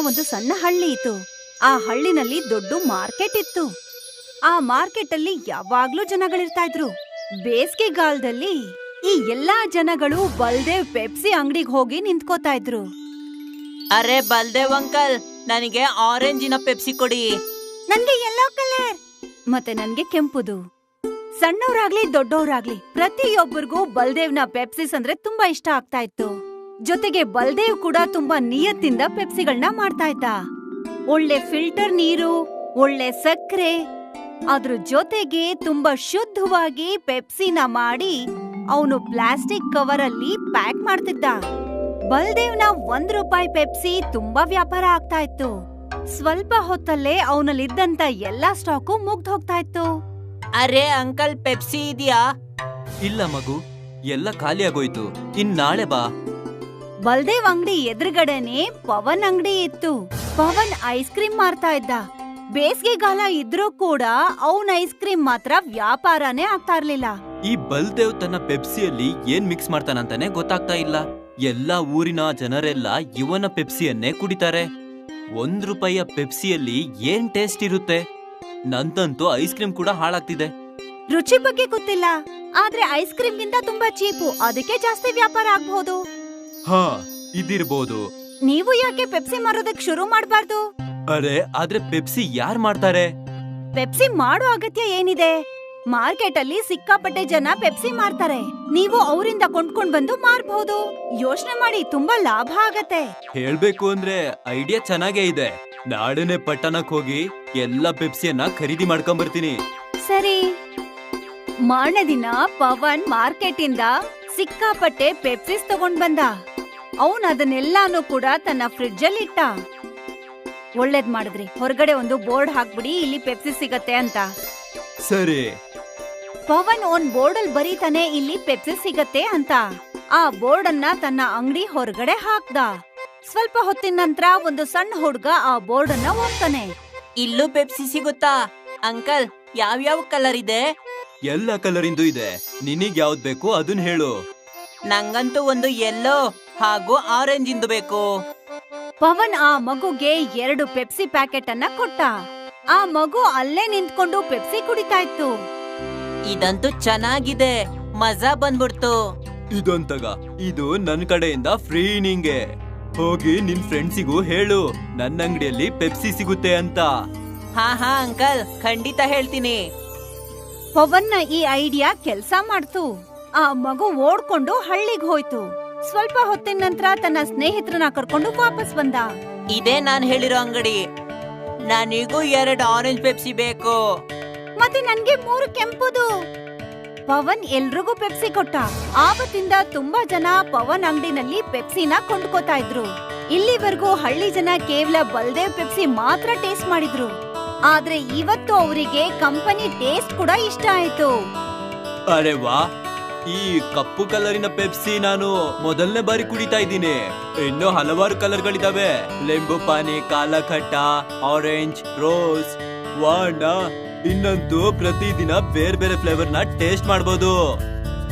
ಒಂದು ಸಣ್ಣ ಹಳ್ಳಿ ಇತ್ತು. ಆ ಹಳ್ಳಿನಲ್ಲಿ ದೊಡ್ಡ ಮಾರ್ಕೆಟ್ ಇತ್ತು. ಆ ಮಾರ್ಕೆಟ್ ಅಲ್ಲಿ ಯಾವಾಗ್ಲೂ ಜನಗಳಿರ್ತಾ ಇದ್ರು ಬೇಸಿಗೆಗಾಲದಲ್ಲಿ ಈ ಎಲ್ಲಾ ಜನಗಳು ಬಲ್ದೇವ್ ಪೆಪ್ಸಿ ಅಂಗಡಿಗೆ ಹೋಗಿ ನಿಂತ್ಕೋತಾ ಇದ್ರು ಅರೆ ಬಲ್ದೇವ್ ಅಂಕಲ್ ನನಗೆ ಆರೆಂಜಿನ ಪೆಪ್ಸಿ ಕೊಡಿ. ನನ್ಗೆ ಯೆಲ್ಲೋ ಕಲರ್ ಮತ್ತೆ ನನ್ಗೆ ಕೆಂಪುದು. ಸಣ್ಣವರಾಗ್ಲಿ ದೊಡ್ಡವರಾಗ್ಲಿ ಪ್ರತಿಯೊಬ್ಬರಿಗೂ ಬಲ್ದೇವ್ನ ಪೆಪ್ಸಿಸ್ ಅಂದ್ರೆ ತುಂಬಾ ಇಷ್ಟ ಆಗ್ತಾ ಇತ್ತು ಜೊತೆಗೆ ಬಲ್ದೇವ್ ಕೂಡ ತುಂಬಾ ನಿಯತ್ತಿಂದ ಪೆಪ್ಸಿಗಳನ್ನ ಮಾಡ್ತಾ ಇದ್ದ ಒಳ್ಳೆ ಫಿಲ್ಟರ್ ನೀರು ಒಳ್ಳೆ ಸಕ್ಕರೆ ಅದ್ರ ಜೊತೆಗೆ ತುಂಬಾ ಶುದ್ಧವಾಗಿ ಪೆಪ್ಸಿನ ಮಾಡಿ ಅವನು ಪ್ಲಾಸ್ಟಿಕ್ ಕವರ್ ಅಲ್ಲಿ ಪ್ಯಾಕ್ ಮಾಡ್ತಿದ್ದ. ಬಲ್ದೇವ್ನ ಒಂದ್ ರೂಪಾಯಿ ಪೆಪ್ಸಿ ತುಂಬಾ ವ್ಯಾಪಾರ ಆಗ್ತಾ ಇತ್ತು ಸ್ವಲ್ಪ ಹೊತ್ತಲ್ಲೇ ಅವನಲ್ಲಿದ್ದಂತ ಎಲ್ಲಾ ಸ್ಟಾಕು ಮುಗ್ದು ಹೋಗ್ತಾ ಇತ್ತು ಅರೆ ಅಂಕಲ್ ಪೆಪ್ಸಿ ಇದೆಯಾ? ಇಲ್ಲ ಮಗು ಎಲ್ಲ ಖಾಲಿ ಆಗೋಯ್ತು ಇನ್ ನಾಳೆ ಬಾ. ಬಲ್ದೇವ್ ಅಂಗಡಿ ಎದುರುಗಡೆನೆ ಪವನ್ ಅಂಗಡಿ ಇತ್ತು. ಪವನ್ ಐಸ್ ಕ್ರೀಮ್ ಮಾರ್ತಾ ಇದ್ದ. ಬೇಸಿಗೆಗಾಲ ಇದ್ರೂ ಕೂಡ ಅವನ್ ಐಸ್ ಕ್ರೀಮ್ ಮಾತ್ರ ವ್ಯಾಪಾರನೇ ಆಗ್ತಾ ಇರ್ಲಿಲ್ಲ. ಈ ಬಲ್ದೇವ್ ತನ್ನ ಪೆಪ್ಸಿಯಲ್ಲಿ ಏನ್ ಮಿಕ್ಸ್ ಮಾಡ್ತಾನಂತಾನೆ ಗೊತ್ತಾಗ್ತಾ ಇಲ್ಲ. ಎಲ್ಲಾ ಊರಿನ ಜನರೆಲ್ಲ ಇವನ ಪೆಪ್ಸಿಯನ್ನೇ ಕುಡಿತಾರೆ. ಒಂದ್ ರೂಪಾಯಿಯ ಪೆಪ್ಸಿಯಲ್ಲಿ ಏನ್ ಟೇಸ್ಟ್ ಇರುತ್ತೆ? ನಂತಂತೂ ಐಸ್ ಕ್ರೀಮ್ ಕೂಡ ಹಾಳಾಗ್ತಿದೆ. ರುಚಿ ಬಗ್ಗೆ ಗೊತ್ತಿಲ್ಲ. ಆದ್ರೆ ಐಸ್ ಕ್ರೀಮ್ ಗಿಂತ ತುಂಬಾ ಚೀಪು. ಅದಕ್ಕೆ ಜಾಸ್ತಿ ವ್ಯಾಪಾರ ಆಗ್ಬಹುದು. ಹಾ ಇದಿರ್ಬೋದು. ನೀವು ಯಾಕೆ ಪೆಪ್ಸಿ ಮಾರೋದಕ್ ಶುರು ಮಾಡಬಾರ್ದು? ಅರೆ ಆದ್ರೆ ಪೆಪ್ಸಿ ಯಾರ್ ಮಾಡ್ತಾರೆ? ಪೆಪ್ಸಿ ಮಾಡೋ ಅಗತ್ಯ ಏನಿದೆ? ಮಾರ್ಕೆಟ್ ಅಲ್ಲಿ ಸಿಕ್ಕಾಪಟ್ಟೆ ಜನ ಪೆಪ್ಸಿ ಮಾರ್ತಾರೆ. ನೀವು ಅವರಿಂದ ಕೊಂಡ್ಕೊಂಡ್ ಬಂದು ಮಾರ್ಬಹುದು ಯೋಚನೆ ಮಾಡಿ ತುಂಬಾ ಲಾಭ ಆಗತ್ತೆ. ಹೇಳ್ಬೇಕು ಅಂದ್ರೆ ಐಡಿಯಾ ಚೆನ್ನಾಗೇ ಇದೆ. ನಾಳೆನೆ ಪಟ್ಟಣಕ್ ಹೋಗಿ ಎಲ್ಲ ಪೆಪ್ಸಿಯನ್ನ ಖರೀದಿ ಮಾಡ್ಕೊಂಡ್ ಬರ್ತೀನಿ ಸರಿ. ಮಾರನೇ ದಿನ ಪವನ್ ಮಾರ್ಕೆಟ್ ಇಂದ ಸಿಕ್ಕಾಪಟ್ಟೆ ಪೆಪ್ಸಿಸ್ ತಗೊಂಡ್ ಬಂದ. ಅವನ್ ಅದನ್ನೆಲ್ಲಾನು ಕೂಡ ತನ್ನ ಫ್ರಿಡ್ಜ್ ಅಲ್ಲಿ ಇಟ್ಟ ಒಳ್ಳೇದ್ ಮಾಡಿದ್ರಿ. ಹೊರಗಡೆ ಒಂದು ಬೋರ್ಡ್ ಹಾಕ್ಬಿಡಿ ಇಲ್ಲಿ ಪೆಪ್ಸಿ ಸಿಗತ್ತೆ ಅಂತ. ಸರಿ. ಪವನ್ ಒನ್ ಬೋರ್ಡ್ ಅಲ್ಲಿ ಬರೀತಾನೆ ಇಲ್ಲಿ ಪೆಪ್ಸಿ ಸಿಗತ್ತೆ ಅಂತ. ಆ ಬೋರ್ಡ್ ಅನ್ನ ತನ್ನ ಅಂಗಡಿ ಹೊರಗಡೆ ಹಾಕ್ದ. ಸ್ವಲ್ಪ ಹೊತ್ತಿನ ನಂತರ ಒಂದು ಸಣ್ಣ ಹುಡುಗ ಆ ಬೋರ್ಡ್ ಅನ್ನ ಓದ್ತಾನೆ. ಇಲ್ಲೂ ಪೆಪ್ಸಿ ಸಿಗುತ್ತಾ? ಅಂಕಲ್ ಯಾವ ಕಲರ್ ಇದೆ? ಎಲ್ಲ ಕಲರಿಂದು ಇದೆ. ನಿನಗ್ ಯಾವ್ದು ಬೇಕು ಅದನ್ನ ಹೇಳು. ನಂಗಂತೂ ಒಂದು ಯೆಲ್ಲೋ ಹಾಗೂ ಆರೆಂಜ್ ಇಂದು ಬೇಕು. ಪವನ್ ಆ ಮಗುಗೆ ಎರಡು ಪೆಪ್ಸಿ ಪ್ಯಾಕೆಟ್ ಅನ್ನ ಕೊಟ್ಟ. ಆ ಮಗು ಅಲ್ಲೇ ನಿಂತ್ಕೊಂಡು ಪೆಪ್ಸಿ ಕುಡಿತಾ ಇತ್ತು ಇದಂತೂ ಚೆನ್ನಾಗಿದೆ. ಮಜಾ ಬಂದ್ಬಿಡ್ತು. ಇದೊಂತಗ ಇದು ನನ್ ಕಡೆಯಿಂದ ಫ್ರೀ ನಿಂಗೆ. ಹೋಗಿ ನಿನ್ ಫ್ರೆಂಡ್ಸಿಗೂ ಹೇಳು ನನ್ನ ಅಂಗಡಿಯಲ್ಲಿ ಪೆಪ್ಸಿ ಸಿಗುತ್ತೆ ಅಂತ. ಹಾ ಹಾ ಅಂಕಲ್ ಖಂಡಿತ ಹೇಳ್ತೀನಿ. ಪವನ್ನ ಈ ಐಡಿಯಾ ಕೆಲ್ಸ ಮಾಡ್ತು. ಆ ಮಗು ಓಡ್ಕೊಂಡು ಹಳ್ಳಿಗ್ ಹೋಯ್ತು. ಸ್ವಲ್ಪ ಹೊತ್ತಿನ ನಂತರ ತನ್ನ ಸ್ನೇಹಿತರನ್ನ ಕರ್ಕೊಂಡು ವಾಪಸ್ ಬಂದ. ಇದೇ ನಾನ್ ಹೇಳಿರೋ ಅಂಗಡಿ. ನನಗೂ ಎರಡು ಆರೆಂಜ್ ಪೆಪ್ಸಿ ಬೇಕು. ಮತ್ತೆ ನನ್ಗೆ ಮೂರು ಕೆಂಪುದು. ಪವನ್ ಎಲ್ರಿಗೂ ಪೆಪ್ಸಿ ಕೊಟ್ಟ. ಆವತ್ತಿಂದ ತುಂಬಾ ಜನ ಪವನ್ ಅಂಗಡಿನಲ್ಲಿ ಪೆಪ್ಸಿನ ಕೊಂಡ್ಕೋತಾ ಇದ್ರು. ಇಲ್ಲಿವರೆಗೂ ಹಳ್ಳಿ ಜನ ಕೇವಲ ಬಲ್ದೇವ್ ಪೆಪ್ಸಿ ಮಾತ್ರ ಟೇಸ್ಟ್ ಮಾಡಿದ್ರು. ಆದ್ರೆ ಇವತ್ತು ಅವರಿಗೆ ಕಂಪನಿ ಟೇಸ್ಟ್ ಕೂಡ ಇಷ್ಟ ಆಯ್ತು. ಅರೆ ವಾ ಈ ಕಪ್ಪು ಕಲರಿನ ಪೆಪ್ಸಿ ನಾನು ಮೊದಲನೇ ಬಾರಿ ಕುಡಿತಾ ಇದ್ದೀನಿ. ಇನ್ನು ಹಲವಾರು ಕಲರ್ಗಳಿದಾವೆ. ಲೆಂಬು ಪಾನಿ ಕಾಲಖಟ್ಟ ಆರೆಂಜ್ ರೋಸ್ ವಾಣ ಇನ್ನಂತೂ ಪ್ರತಿದಿನ ಬೇರೆ ಬೇರೆ ಫ್ಲೇವರ್ನ ಟೇಸ್ಟ್ ಮಾಡಬಹುದು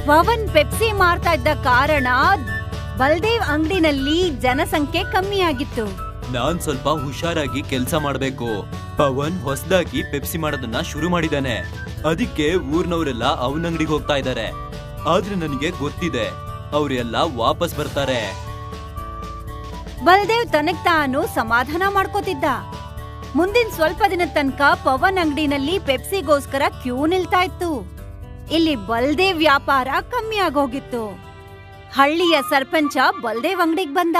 ಪವನ್ ಪೆಪ್ಸಿ ಮಾರ್ತಾ ಇದ್ದ ಕಾರಣ ಬಲ್ದೇವ್ ಅಂಗಡಿನಲ್ಲಿ ಜನಸಂಖ್ಯೆ ಕಮ್ಮಿ ಆಗಿತ್ತು ನಾನ್ ಸ್ವಲ್ಪ ಹುಷಾರಾಗಿ ಕೆಲಸ ಮಾಡಬೇಕು. ಪವನ್ ಹೊಸದಾಗಿ ಪೆಪ್ಸಿ ಮಾಡೋದನ್ನ ಶುರು ಮಾಡಿದಾನೆ. ಅದಕ್ಕೆ ಊರ್ನವರೆಲ್ಲ ಅವನ ಅಂಗಡಿಗೆ ಹೋಗ್ತಾ ಇದ್ದಾರೆ ಆದ್ರೆ ನನಗೆ ಗೊತ್ತಿದೆ ಅವ್ರೆಲ್ಲ ವಾಪಸ್ ಬರ್ತಾರೆ. ಬಲದೇವ್ ತನಗ್ ತಾನು ಸಮಾಧಾನ ಮಾಡ್ಕೋತಿದ್ದ. ಮುಂದಿನ ಸ್ವಲ್ಪ ದಿನದ ತನಕ ಪವನ್ ಅಂಗಡಿನಲ್ಲಿ ಪೆಪ್ಸಿಗೋಸ್ಕರ ಕ್ಯೂ ನಿಲ್ತಾ ಇತ್ತು. ಇಲ್ಲಿ ಬಲ್ದೇವ್ ವ್ಯಾಪಾರ ಕಮ್ಮಿ ಆಗೋಗಿತ್ತು. ಹಳ್ಳಿಯ ಸರ್ಪಂಚ ಬಲ್ದೇವ್ ಅಂಗಡಿಗ್ ಬಂದ.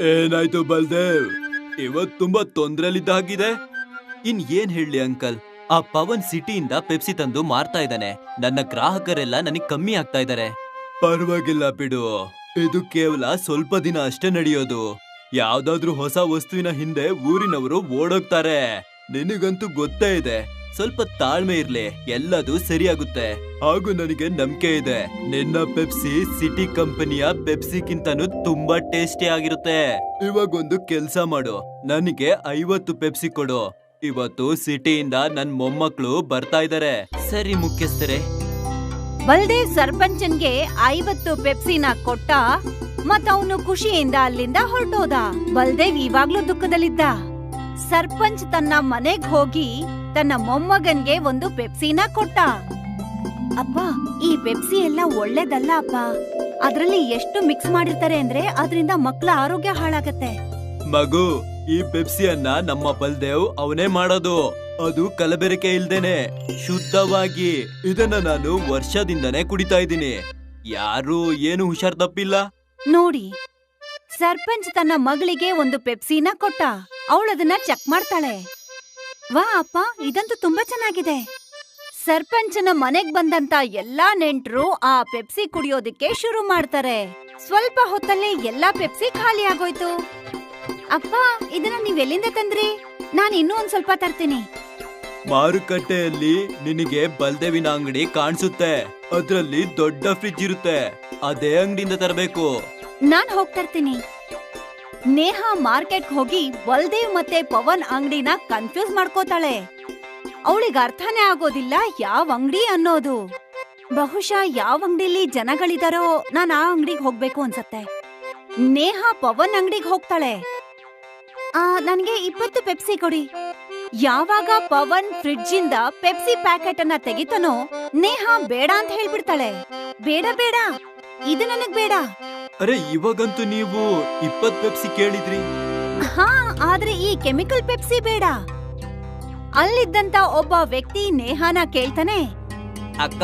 ಏನಾಯ್ತು ಬಲ್ದೇವ್? ಇವತ್ ತುಂಬಾ ತೊಂದ್ರೆಲಿದ್ದಾಗಿದೆ. ಇನ್ ಏನ್ ಹೇಳಿ ಅಂಕಲ್? ಆ ಪವನ್ ಸಿಟಿಯಿಂದ ಪೆಪ್ಸಿ ತಂದು ಮಾರ್ತಾ ಇದ್ದಾನೆ. ನನ್ನ ಗ್ರಾಹಕರೆಲ್ಲ ನನಗೆ ಕಮ್ಮಿ ಆಗ್ತಾ ಇದ್ದಾರೆ. ಪರವಾಗಿಲ್ಲ ಬಿಡು. ಇದು ಕೇವಲ ಸ್ವಲ್ಪ ದಿನ ಅಷ್ಟೇ ನಡೆಯೋದು. ಯಾವ್ದಾದ್ರೂ ಹೊಸ ವಸ್ತುವಿನ ಹಿಂದೆ ಊರಿನವರು ಓಡೋಗ್ತಾರೆ. ನಿನಗಂತೂ ಗೊತ್ತೇ ಇದೆ. ಸ್ವಲ್ಪ ತಾಳ್ಮೆ ಇರ್ಲಿ, ಎಲ್ಲದೂ ಸರಿಯಾಗುತ್ತೆ. ಹಾಗೂ ನನಗೆ ನಂಬಿಕೆ ಇದೆ. ನಿನ್ನ ಪೆಪ್ಸಿ ಸಿಟಿ ಕಂಪನಿಯ ಪೆಪ್ಸಿಗಿಂತನೂ ತುಂಬಾ ಟೇಸ್ಟಿ ಆಗಿರುತ್ತೆ. ಇವಾಗೊಂದು ಕೆಲ್ಸ ಮಾಡು. ನನಗೆ ಐವತ್ತು ಪೆಪ್ಸಿ ಕೊಡು. ಇವತ್ತು ಸಿಟಿಯಿಂದ ನನ್ ಮೊಮ್ಮಕ್ಳು ಬರ್ತಾ ಇದಾರೆ. ಸರಿ ಮುಖ್ಯಸ್ಥರೇ. ಬಲ್ದೇವ್ ಸರ್ಪಂಚನ್ಗೆ ಐವತ್ತು ಪೆಪ್ಸಿನ ಕೊಟ್ಟ ಮತ್ ಅವನು ಖುಷಿಯಿಂದ ಅಲ್ಲಿಂದ ಹೊರಟೋದ. ಬಲ್ದೇವ್ ಇವಾಗ್ಲೂ ದುಃಖದಲ್ಲಿದ್ದ. ಸರ್ಪಂಚ್ ತನ್ನ ಮನೆಗ್ ಹೋಗಿ ತನ್ನ ಮೊಮ್ಮಗನ್ಗೆ ಒಂದು ಪೆಪ್ಸಿನ ಕೊಟ್ಟ. ಅಪ್ಪ ಈ ಪೆಪ್ಸಿ ಎಲ್ಲ ಒಳ್ಳೇದಲ್ಲ ಅಪ್ಪ. ಅದ್ರಲ್ಲಿ ಎಷ್ಟು ಮಿಕ್ಸ್ ಮಾಡಿರ್ತಾರೆ ಅಂದ್ರೆ ಅದರಿಂದ ಮಕ್ಕಳ ಆರೋಗ್ಯ ಹಾಳಾಗತ್ತೆ. ಮಗು ಈ ಪೆಪ್ಸಿಯನ್ನ ನಮ್ಮ ಬಲ್ದೇವ್ ಅವನೇ ಮಾಡೋದು. ಅದು ಕಲಬೆರಕೆ ಇಲ್ದೇನೆ, ಶುದ್ಧವಾಗಿ. ಇದನ್ನ ನಾನು ವರ್ಷದಿಂದನೇ ಕುಡಿತಾ ಇದ್ದೀನಿ. ಯಾರು ಏನು ಹುಷಾರ್ ತಪ್ಪಿಲ್ಲ. ನೋಡಿ, ಸರ್ಪಂಚ್ ತನ್ನ ಮಗಳಿಗೆ ಒಂದು ಪೆಪ್ಸಿನ ಕೊಟ್ಟ. ಅವಳದನ್ನ ಚೆಕ್ ಮಾಡ್ತಾಳೆ. ವಾ, ಅಪ್ಪ, ಇದಂತೂ ತುಂಬಾ ಚೆನ್ನಾಗಿದೆ. ಸರ್ಪಂಚನ ಮನೆಗ್ ಬಂದಂತ ಎಲ್ಲಾ ನೆಂಟ್ರು ಆ ಪೆಪ್ಸಿ ಕುಡಿಯೋದಕ್ಕೆ ಶುರು ಮಾಡ್ತಾರೆ. ಸ್ವಲ್ಪ ಹೊತ್ತಲ್ಲಿ ಎಲ್ಲಾ ಪೆಪ್ಸಿ ಖಾಲಿ ಆಗೋಯ್ತು. ಅಪ್ಪ ಇದನ್ನ ನೀವ್ ಎಲ್ಲಿಂದ ತಂದ್ರಿ? ನಾನ್ ಇನ್ನೂ ಒಂದ್ ಸ್ವಲ್ಪ ತರ್ತೀನಿ. ಮಾರುಕಟ್ಟೆಯಲ್ಲಿ ನಿನಗೆ ಬಲ್ದೇವಿನ ಅಂಗಡಿ ಕಾಣಿಸುತ್ತೆ. ಅದ್ರಲ್ಲಿ ದೊಡ್ಡ ಫ್ರಿಜ್ ಇರುತ್ತೆ. ಅದೇ ಅಂಗಡಿಯಿಂದ ತರಬೇಕು. ನಾನ್ ಹೋಗ್ತರ್ತೀನಿ ನೇಹ ಮಾರ್ಕೆಟ್ ಹೋಗಿ ಬಲ್ದೇವ್ ಮತ್ತೆ ಪವನ್ ಅಂಗಡಿನ ಕನ್ಫ್ಯೂಸ್ ಮಾಡ್ಕೋತಾಳೆ. ಅವಳಿಗೆ ಅರ್ಥನೇ ಆಗೋದಿಲ್ಲ ಯಾವ ಅಂಗಡಿ ಅನ್ನೋದು. ಬಹುಶಃ ಯಾವ ಅಂಗಡಿಲಿ ಜನಗಳಿದಾರೋ ನಾನ್ ಆ ಅಂಗಡಿಗೆ ಹೋಗ್ಬೇಕು ಅನ್ಸತ್ತೆ. ನೇಹ ಪವನ್ ಅಂಗಡಿಗೆ ಹೋಗ್ತಾಳೆ. ನನ್ಗೆ ಇಪ್ಪತ್ತು ಪೆಪ್ಸಿ ಕೊಡಿ. ಯಾವಾಗ ಪವನ್ ಫ್ರಿಡ್ಜ್ ಇಂದ ಪೆಪ್ಸಿ ಪ್ಯಾಕೆಟ್ ಅನ್ನ ತೆಗಿತಾನೋ ನೇಹ ಬೇಡ ಅಂತ ಹೇಳ್ಬಿಡ್ತಾಳೆ. ಬೇಡ ಬೇಡ. ಇದು ನನಗ್ ಬೇಡ. ಅರೆ ಇವಾಗಂತೂ ನೀವು ಇಪ್ಪತ್ ಪೆಪ್ಸಿ ಕೇಳಿದ್ರಿ? ಹಾ ಆದ್ರೆ ಈ ಕೆಮಿಕಲ್ ಪೆಪ್ಸಿ ಬೇಡ. ಅಲ್ಲಿದ್ದಂತ ಒಬ್ಬ ವ್ಯಕ್ತಿ ನೇಹಾನ ಕೇಳ್ತಾನೆ. ಅಕ್ಕ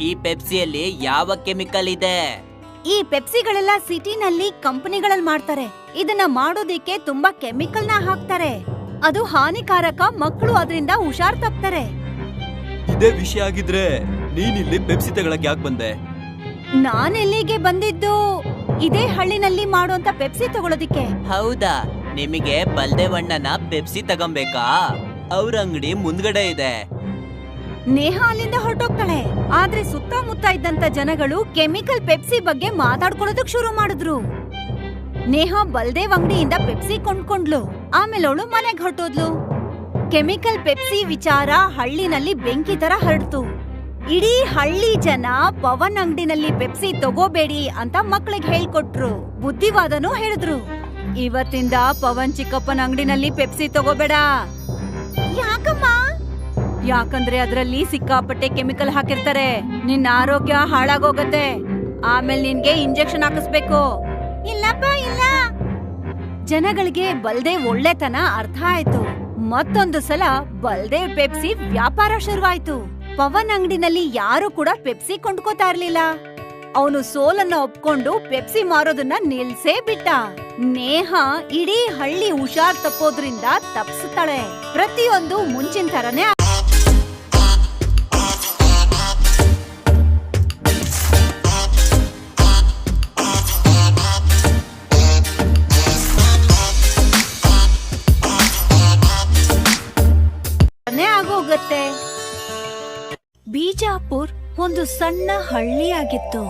ಈ ಪೆಪ್ಸಿಯಲ್ಲಿ ಯಾವ ಕೆಮಿಕಲ್ ಇದೆ? ಈ ಪೆಪ್ಸಿಗಳೆಲ್ಲ ಸಿಟಿನಲ್ಲಿ ಕಂಪನಿಗಳಲ್ಲಿ ಮಾಡ್ತಾರೆ. ಇದನ್ನ ಮಾಡೋದಿಕ್ಕೆ ತುಂಬಾ ಕೆಮಿಕಲ್ನ ಹಾಕ್ತಾರೆ. ಅದು ಹಾನಿಕಾರಕ ಮಕ್ಕಳು ಅದರಿಂದ ಹುಷಾರ್ ತಪ್ತಾರೆ. ಇದೇ ವಿಷಯ ಆಗಿದ್ರೆ ನೀನಿಲ್ಲಿ ಪೆಪ್ಸಿ ತಗೊಳಕ್ ಯಾಕೆ ಬಂದೆ? ನಾನೆಲ್ಲಿಗೆ ಬಂದಿದ್ದು? ಇದೇ ಹಳ್ಳಿನಲ್ಲಿ ಮಾಡುವಂತ ಪೆಪ್ಸಿ ತಗೊಳೋದಿಕ್ಕೆ. ಹೌದಾ? ನಿಮಗೆ ಬಲ್ದೇವಣ್ಣನ ಪೆಪ್ಸಿ ತಗೊಂಬೇಕಾ? ಅವ್ರ ಅಂಗಡಿ ಮುಂದ್ಗಡೆ ಇದೆ. ನೇಹ ಅಲ್ಲಿಂದ ಹೊರಟೋಗ್ತಾಳೆ. ಆದ್ರೆ ಸುತ್ತಮುತ್ತ ಇದ್ದಂತ ಜನಗಳು ಕೆಮಿಕಲ್ ಪೆಪ್ಸಿ ಬಗ್ಗೆ ಮಾತಾಡ್ಕೊಳ್ಳೋದಕ್ ಶುರು ಮಾಡಿದ್ರು. ನೇಹ ಬಲ್ದೇವ್ ಅಂಗಡಿಯಿಂದ ಪೆಪ್ಸಿ ಕೊಂಡ್ಕೊಂಡ್ಲು. ಆಮೇಲೆ ಅವಳು ಮನೆಗ್ ಹೊರಟೋದ್ಲು. ಕೆಮಿಕಲ್ ಪೆಪ್ಸಿ ವಿಚಾರ ಹಳ್ಳಿನಲ್ಲಿ ಬೆಂಕಿ ತರ ಹರಡ್ತು. ಇಡೀ ಹಳ್ಳಿ ಜನ ಪವನ್ ಅಂಗಡಿನಲ್ಲಿ ಪೆಪ್ಸಿ ತಗೋಬೇಡಿ ಅಂತ ಮಕ್ಳಿಗೆ ಹೇಳ್ಕೊಟ್ರು. ಬುದ್ಧಿವಾದನೂ ಹೇಳಿದ್ರು. ಇವತ್ತಿಂದ ಪವನ್ ಚಿಕ್ಕಪ್ಪನ ಅಂಗಡಿನಲ್ಲಿ ಪೆಪ್ಸಿ ತಗೋಬೇಡ. ಯಾಕಮ್ಮ? ಯಾಕಂದ್ರೆ ಅದ್ರಲ್ಲಿ ಸಿಕ್ಕಾಪಟ್ಟೆ ಕೆಮಿಕಲ್ ಹಾಕಿರ್ತಾರೆ. ನಿನ್ನ ಆರೋಗ್ಯ ಹಾಳಾಗೋಗತ್ತೆ. ಆಮೇಲೆ ನಿನ್ಗೆ ಇಂಜೆಕ್ಷನ್ ಹಾಕಿಸ್ಬೇಕು. ಇಲ್ಲಪ್ಪ, ಇಲ್ಲ. ಜನಗಳಿಗೆ ಬಲ್ದೇ ಒಳ್ಳೆತನ ಅರ್ಥ ಆಯ್ತು. ಮತ್ತೊಂದು ಸಲ ಬಲ್ದೇವ್ ಪೆಪ್ಸಿ ವ್ಯಾಪಾರ ಶುರುವಾಯ್ತು. ಪವನ್ ಅಂಗಡಿನಲ್ಲಿ ಯಾರು ಕೂಡ ಪೆಪ್ಸಿ ಕೊಂಡ್ಕೋತಾ ಇರ್ಲಿಲ್ಲ. ಅವನು ಸೋಲನ್ನ ಒಪ್ಕೊಂಡು ಪೆಪ್ಸಿ ಮಾರೋದನ್ನ ನಿಲ್ಸೇ ಬಿಟ್ಟ. ನೇಹ ಇಡೀ ಹಳ್ಳಿ ಹುಷಾರ್ ತಪ್ಪೋದ್ರಿಂದ ತಪ್ಸುತ್ತಾಳೆ ಪ್ರತಿಯೊಂದು ಮುಂಚಿನ ತರನೇ ಬಿಜಾಪುರ್ ಒಂದು ಸಣ್ಣ ಹಳ್ಳಿಯಾಗಿತ್ತು.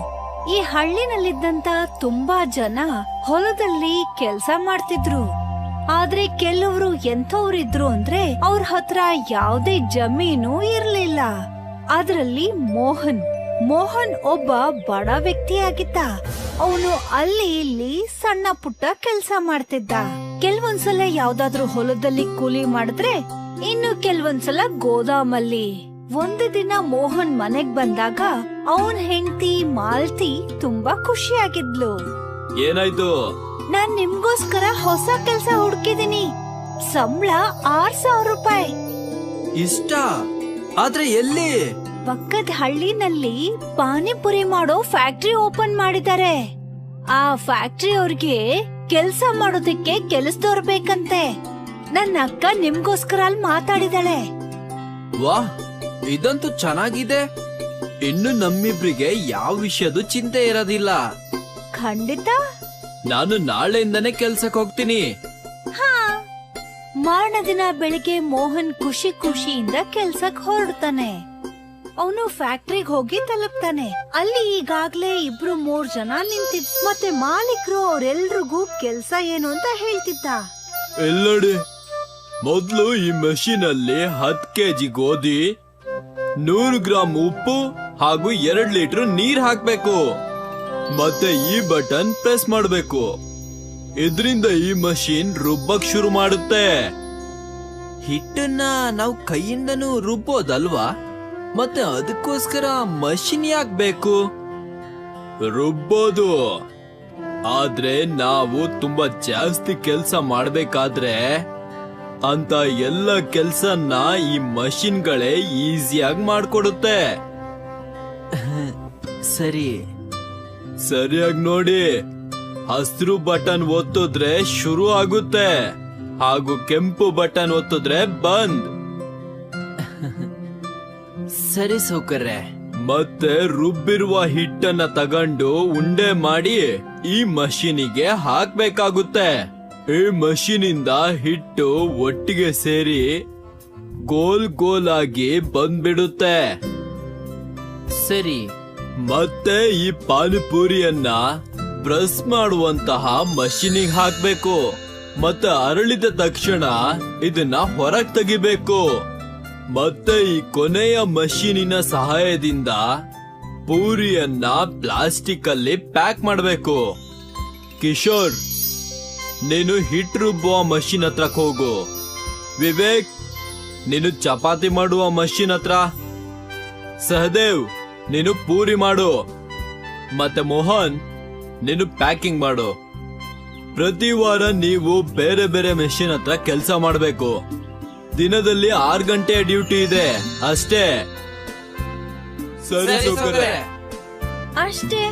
ಈ ಹಳ್ಳಿನಲ್ಲಿದ್ದಂತ ತುಂಬಾ ಜನ ಹೊಲದಲ್ಲಿ ಕೆಲ್ಸ ಮಾಡ್ತಿದ್ರು. ಆದ್ರೆ ಕೆಲವರು ಎಂಥವ್ರಿದ್ರು ಅಂದ್ರೆ ಅವ್ರ ಹತ್ರ ಯಾವ್ದೇ ಜಮೀನು ಇರ್ಲಿಲ್ಲ. ಅದ್ರಲ್ಲಿ ಮೋಹನ್. ಮೋಹನ್ ಒಬ್ಬ ಬಡ ವ್ಯಕ್ತಿಯಾಗಿದ್ದ. ಅವನು ಅಲ್ಲಿ ಇಲ್ಲಿ ಸಣ್ಣ ಪುಟ್ಟ ಕೆಲ್ಸ ಮಾಡ್ತಿದ್ದ. ಕೆಲವೊಂದ್ಸಲ ಯಾವ್ದಾದ್ರು ಹೊಲದಲ್ಲಿ ಕೂಲಿ ಮಾಡಿದ್ರೆ ಇನ್ನು ಕೆಲವೊಂದ್ಸಲ ಗೋದಾಮಲ್ಲಿ. ಒಂದು ದಿನ ಮೋಹನ್ ಮನೆಗ್ ಬಂದಾಗ ಅವನ್ ಹೆಂಡತಿ ಮಾಲ್ತಿ ತುಂಬಾ ಖುಷಿಯಾಗಿದ್ಲು. ಏನಾಯ್ತು? ನಾನ್ ನಿಮ್ಗೋಸ್ಕರ ಹೊಸ ಕೆಲ್ಸ ಹುಡ್ಕಿದೀನಿ. ಸಂಬಳ ಆರ್ ಸಾವಿರ ರೂಪಾಯಿ. ಇಷ್ಟ? ಆದ್ರೆ ಎಲ್ಲಿ? ಪಕ್ಕದ ಹಳ್ಳಿನಲ್ಲಿ ಪಾನಿಪುರಿ ಮಾಡೋ ಫ್ಯಾಕ್ಟ್ರಿ ಓಪನ್ ಮಾಡಿದ್ದಾರೆ. ಆ ಫ್ಯಾಕ್ಟ್ರಿ ಅವ್ರಿಗೆ ಕೆಲ್ಸ ಮಾಡೋದಕ್ಕೆ ಕೆಲಸದವ್ರು ಬೇಕಂತೆ. ನನ್ನ ಅಕ್ಕ ನಿಮ್ಗೋಸ್ಕರ ಅಲ್ಲಿ ಮಾತಾಡಿದಾಳೆ. ವಾಹ್ ಇದಂತೂ ಚೆನ್ನಾಗಿದೆ. ಇನ್ನು ನಮ್ಮಿಬ್ರಿಗೆ ಯಾವ ವಿಷಯದ ಚಿಂತೆ ಇರೋದಿಲ್ಲ. ಖಂಡಿತ. ನಾನು ನಾಳೆಯಿಂದನೇ ಕೆಲ್ಸಕ್ಕೆ ಹೋಗ್ತೀನಿ. ಹಾ. ಮಾರನೇ ದಿನ ಬೆಳಿಗ್ಗೆ ಮೋಹನ್ ಖುಷಿ ಖುಷಿಯಿಂದ ಕೆಲ್ಸಕ್ ಹೊರಡ್ತಾನೆ. ಅವನು ಫ್ಯಾಕ್ಟ್ರಿಗೆ ಹೋಗಿ ತಲುಪ್ತಾನೆ. ಅಲ್ಲಿ ಈಗಾಗ್ಲೇ ಇಬ್ರು ಮೂರ್ ಜನ ನಿಂತಿದ್ ಮತ್ತೆ ಮಾಲೀಕರು ಅವ್ರೆಲ್ರಿಗೂ ಕೆಲ್ಸ ಏನು ಅಂತ ಹೇಳ್ತಿದ್ದ. ಎಲ್ಲಡಿ ಮೊದ್ಲು ಈ ಮೆಷಿನ್ ಅಲ್ಲಿ ಹತ್ ಕೆಜಿ ಗೋಧಿ ನೂರು ಗ್ರಾಂ ಉಪ್ಪು ಹಾಗೂ ಎರಡು ಲೀಟರ್ ನೀರ್ ಹಾಕ್ಬೇಕು. ಮತ್ತೆ ಈ ಬಟನ್ ಪ್ರೆಸ್ ಮಾಡಬೇಕು. ಇದರಿಂದ ಈ ಮಷೀನ್ ರುಬ್ಬಕ್ ಶುರು ಮಾಡುತ್ತೆ. ಹಿಟ್ಟನ್ನ ನಾವು ಕೈಯಿಂದನು ರುಬ್ಬೋದಲ್ವಾ? ಮತ್ತೆ ಅದಕ್ಕೋಸ್ಕರ ಮಷಿನ್ ಯಾಕ್ಬೇಕು? ರುಬ್ಬೋದು. ಆದ್ರೆ ನಾವು ತುಂಬಾ ಜಾಸ್ತಿ ಕೆಲಸ ಮಾಡ್ಬೇಕಾದ್ರೆ ಅಂತ ಎಲ್ಲ ಕೆಲ್ಸನ್ನ ಈ ಮಷಿನ್ಗಳೇ ಈಸಿಯಾಗಿ ಮಾಡ್ಕೊಡುತ್ತೆ. ಸರಿ. ಸರಿಯಾಗಿ ನೋಡಿ. ಹಸಿರು ಬಟನ್ ಒತ್ತಿದ್ರೆ ಶುರು ಆಗುತ್ತೆ. ಹಾಗೂ ಕೆಂಪು ಬಟನ್ ಒತ್ತಿದ್ರೆ ಬಂದ್. ಸರಿ ಸೌಕರ್ಯ. ಮತ್ತೆ ರುಬ್ಬಿರುವ ಹಿಟ್ಟನ್ನ ತಗೊಂಡು ಉಂಡೆ ಮಾಡಿ ಈ ಮಷೀನಿಗೆ ಹಾಕ್ಬೇಕಾಗುತ್ತೆ. ಈ ಮಷೀನಿಂದ ಹಿಟ್ಟು ಒಟ್ಟಿಗೆ ಸೇರಿ ಗೋಲ್ ಗೋಲ್ ಆಗಿ ಬಂದ್ಬಿಡುತ್ತೆ. ಸರಿ. ಮತ್ತೆ ಈ ಪಾನಿಪುರಿಯನ್ನ ಪ್ರೆಸ್ ಮಾಡುವಂತಹ ಮಷೀನಿಗೆ ಹಾಕ್ಬೇಕು. ಮತ್ತೆ ಅರಳಿದ ತಕ್ಷಣ ಇದನ್ನ ಹೊರಗ್ ತೆಗಿಬೇಕು. ಮತ್ತೆ ಈ ಕೊನೆಯ ಮಷೀನಿನ ಸಹಾಯದಿಂದ ಪೂರಿಯನ್ನ ಪ್ಲಾಸ್ಟಿಕ್ ಅಲ್ಲಿ ಪ್ಯಾಕ್ ಮಾಡಬೇಕು. ಕಿಶೋರ್ ನೀನು ಹಿಟ್ ರುಬ್ಬುವ ಮಷಿನ್ ಹತ್ರ ಹೋಗು. ವಿವೇಕ್ ನೀನು ಚಪಾತಿ ಮಾಡುವ ಮಷಿನ್ ಹತ್ರ. ಸಹದೇವ್ ನೀನು ಪೂರಿ ಮಾಡು. ಮತ್ತೆ ಮೋಹನ್ ನೀನು ಪ್ಯಾಕಿಂಗ್ ಮಾಡು. ಪ್ರತಿ ವಾರ ನೀವು ಬೇರೆ ಬೇರೆ ಮೆಷಿನ್ ಹತ್ರ ಕೆಲಸ ಮಾಡಬೇಕು. ದಿನದಲ್ಲಿ ಆರು ಗಂಟೆ ಡ್ಯೂಟಿ ಇದೆ. ಅಷ್ಟೇ. ಸರಿ ಸೌಕರ್ಯ ಅಷ್ಟೇ.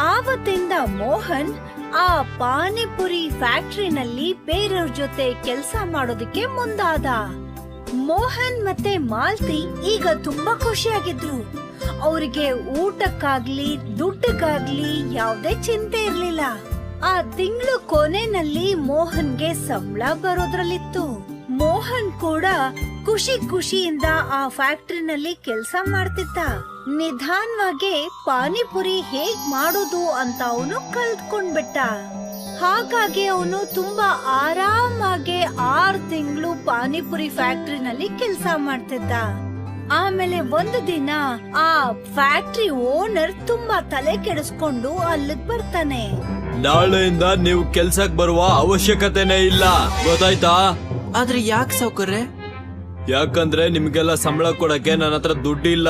ಆವತ್ತಿಂದ ಮೋಹನ್ ಆ ಪಾನಿಪುರಿ ಫ್ಯಾಕ್ಟ್ರಿನಲ್ಲಿ ಬೇರೆಯವ್ರ ಜೊತೆ ಕೆಲಸ ಮಾಡೋದಕ್ಕೆ ಮುಂದಾದ. ಮೋಹನ್ ಮತ್ತೆ ಮಾಲ್ತಿ ಈಗ ತುಂಬಾ ಖುಷಿಯಾಗಿದ್ರು. ಅವರಿಗೆ ಊಟಕ್ಕಾಗ್ಲಿ ದುಡ್ಡಕ್ಕಾಗ್ಲಿ ಯಾವುದೇ ಚಿಂತೆ ಇರ್ಲಿಲ್ಲ. ಆ ತಿಂಗಳು ಕೊನೆನಲ್ಲಿ ಮೋಹನ್ಗೆ ಸಂಬಳ ಬರೋದ್ರಲ್ಲಿತ್ತು. ಮೋಹನ್ ಕೂಡ ಖುಷಿ ಖುಷಿಯಿಂದ ಆ ಫ್ಯಾಕ್ಟ್ರಿನಲ್ಲಿ ಕೆಲಸ ಮಾಡ್ತಿದ್ದ. ನಿಧಾನವಾಗಿ ಪಾನಿಪುರಿ ಹೇಗ್ ಮಾಡೋದು ಅಂತ ಅವನು ಕಲ್ತ್ಕೊಂಡ್ಬಿಟ್ಟ. ಹಾಗಾಗಿ ಅವನು ತುಂಬಾ ಆರಾಮಾಗಿ ಆರ್ ತಿಂಗಳು ಪಾನಿಪುರಿ ಫ್ಯಾಕ್ಟ್ರಿನಲ್ಲಿ ಕೆಲಸ ಮಾಡ್ತಿದ್ದ. ಆಮೇಲೆ ಒಂದು ದಿನ ಆ ಫ್ಯಾಕ್ಟ್ರಿ ಓನರ್ ತುಂಬಾ ತಲೆ ಕೆಡಿಸ್ಕೊಂಡು ಅಲ್ಲಿಗ್ ಬರ್ತಾನೆ. ನಾಳೆಯಿಂದ ನೀವು ಕೆಲ್ಸಕ್ ಬರುವ ಅವಶ್ಯಕತೆನೇ ಇಲ್ಲ. ಗೊತ್ತಾಯ್ತಾ? ಆದ್ರೆ ಯಾಕೆ ಸೌಕರ್ಯ ಯಾಕಂದ್ರೆ ನಿಮ್ಗೆಲ್ಲ ಸಂಬಳ ಕೊಡಕ್ಕೆ ನನ್ನ ಹತ್ರ ದುಡ್ಡಿಲ್ಲ.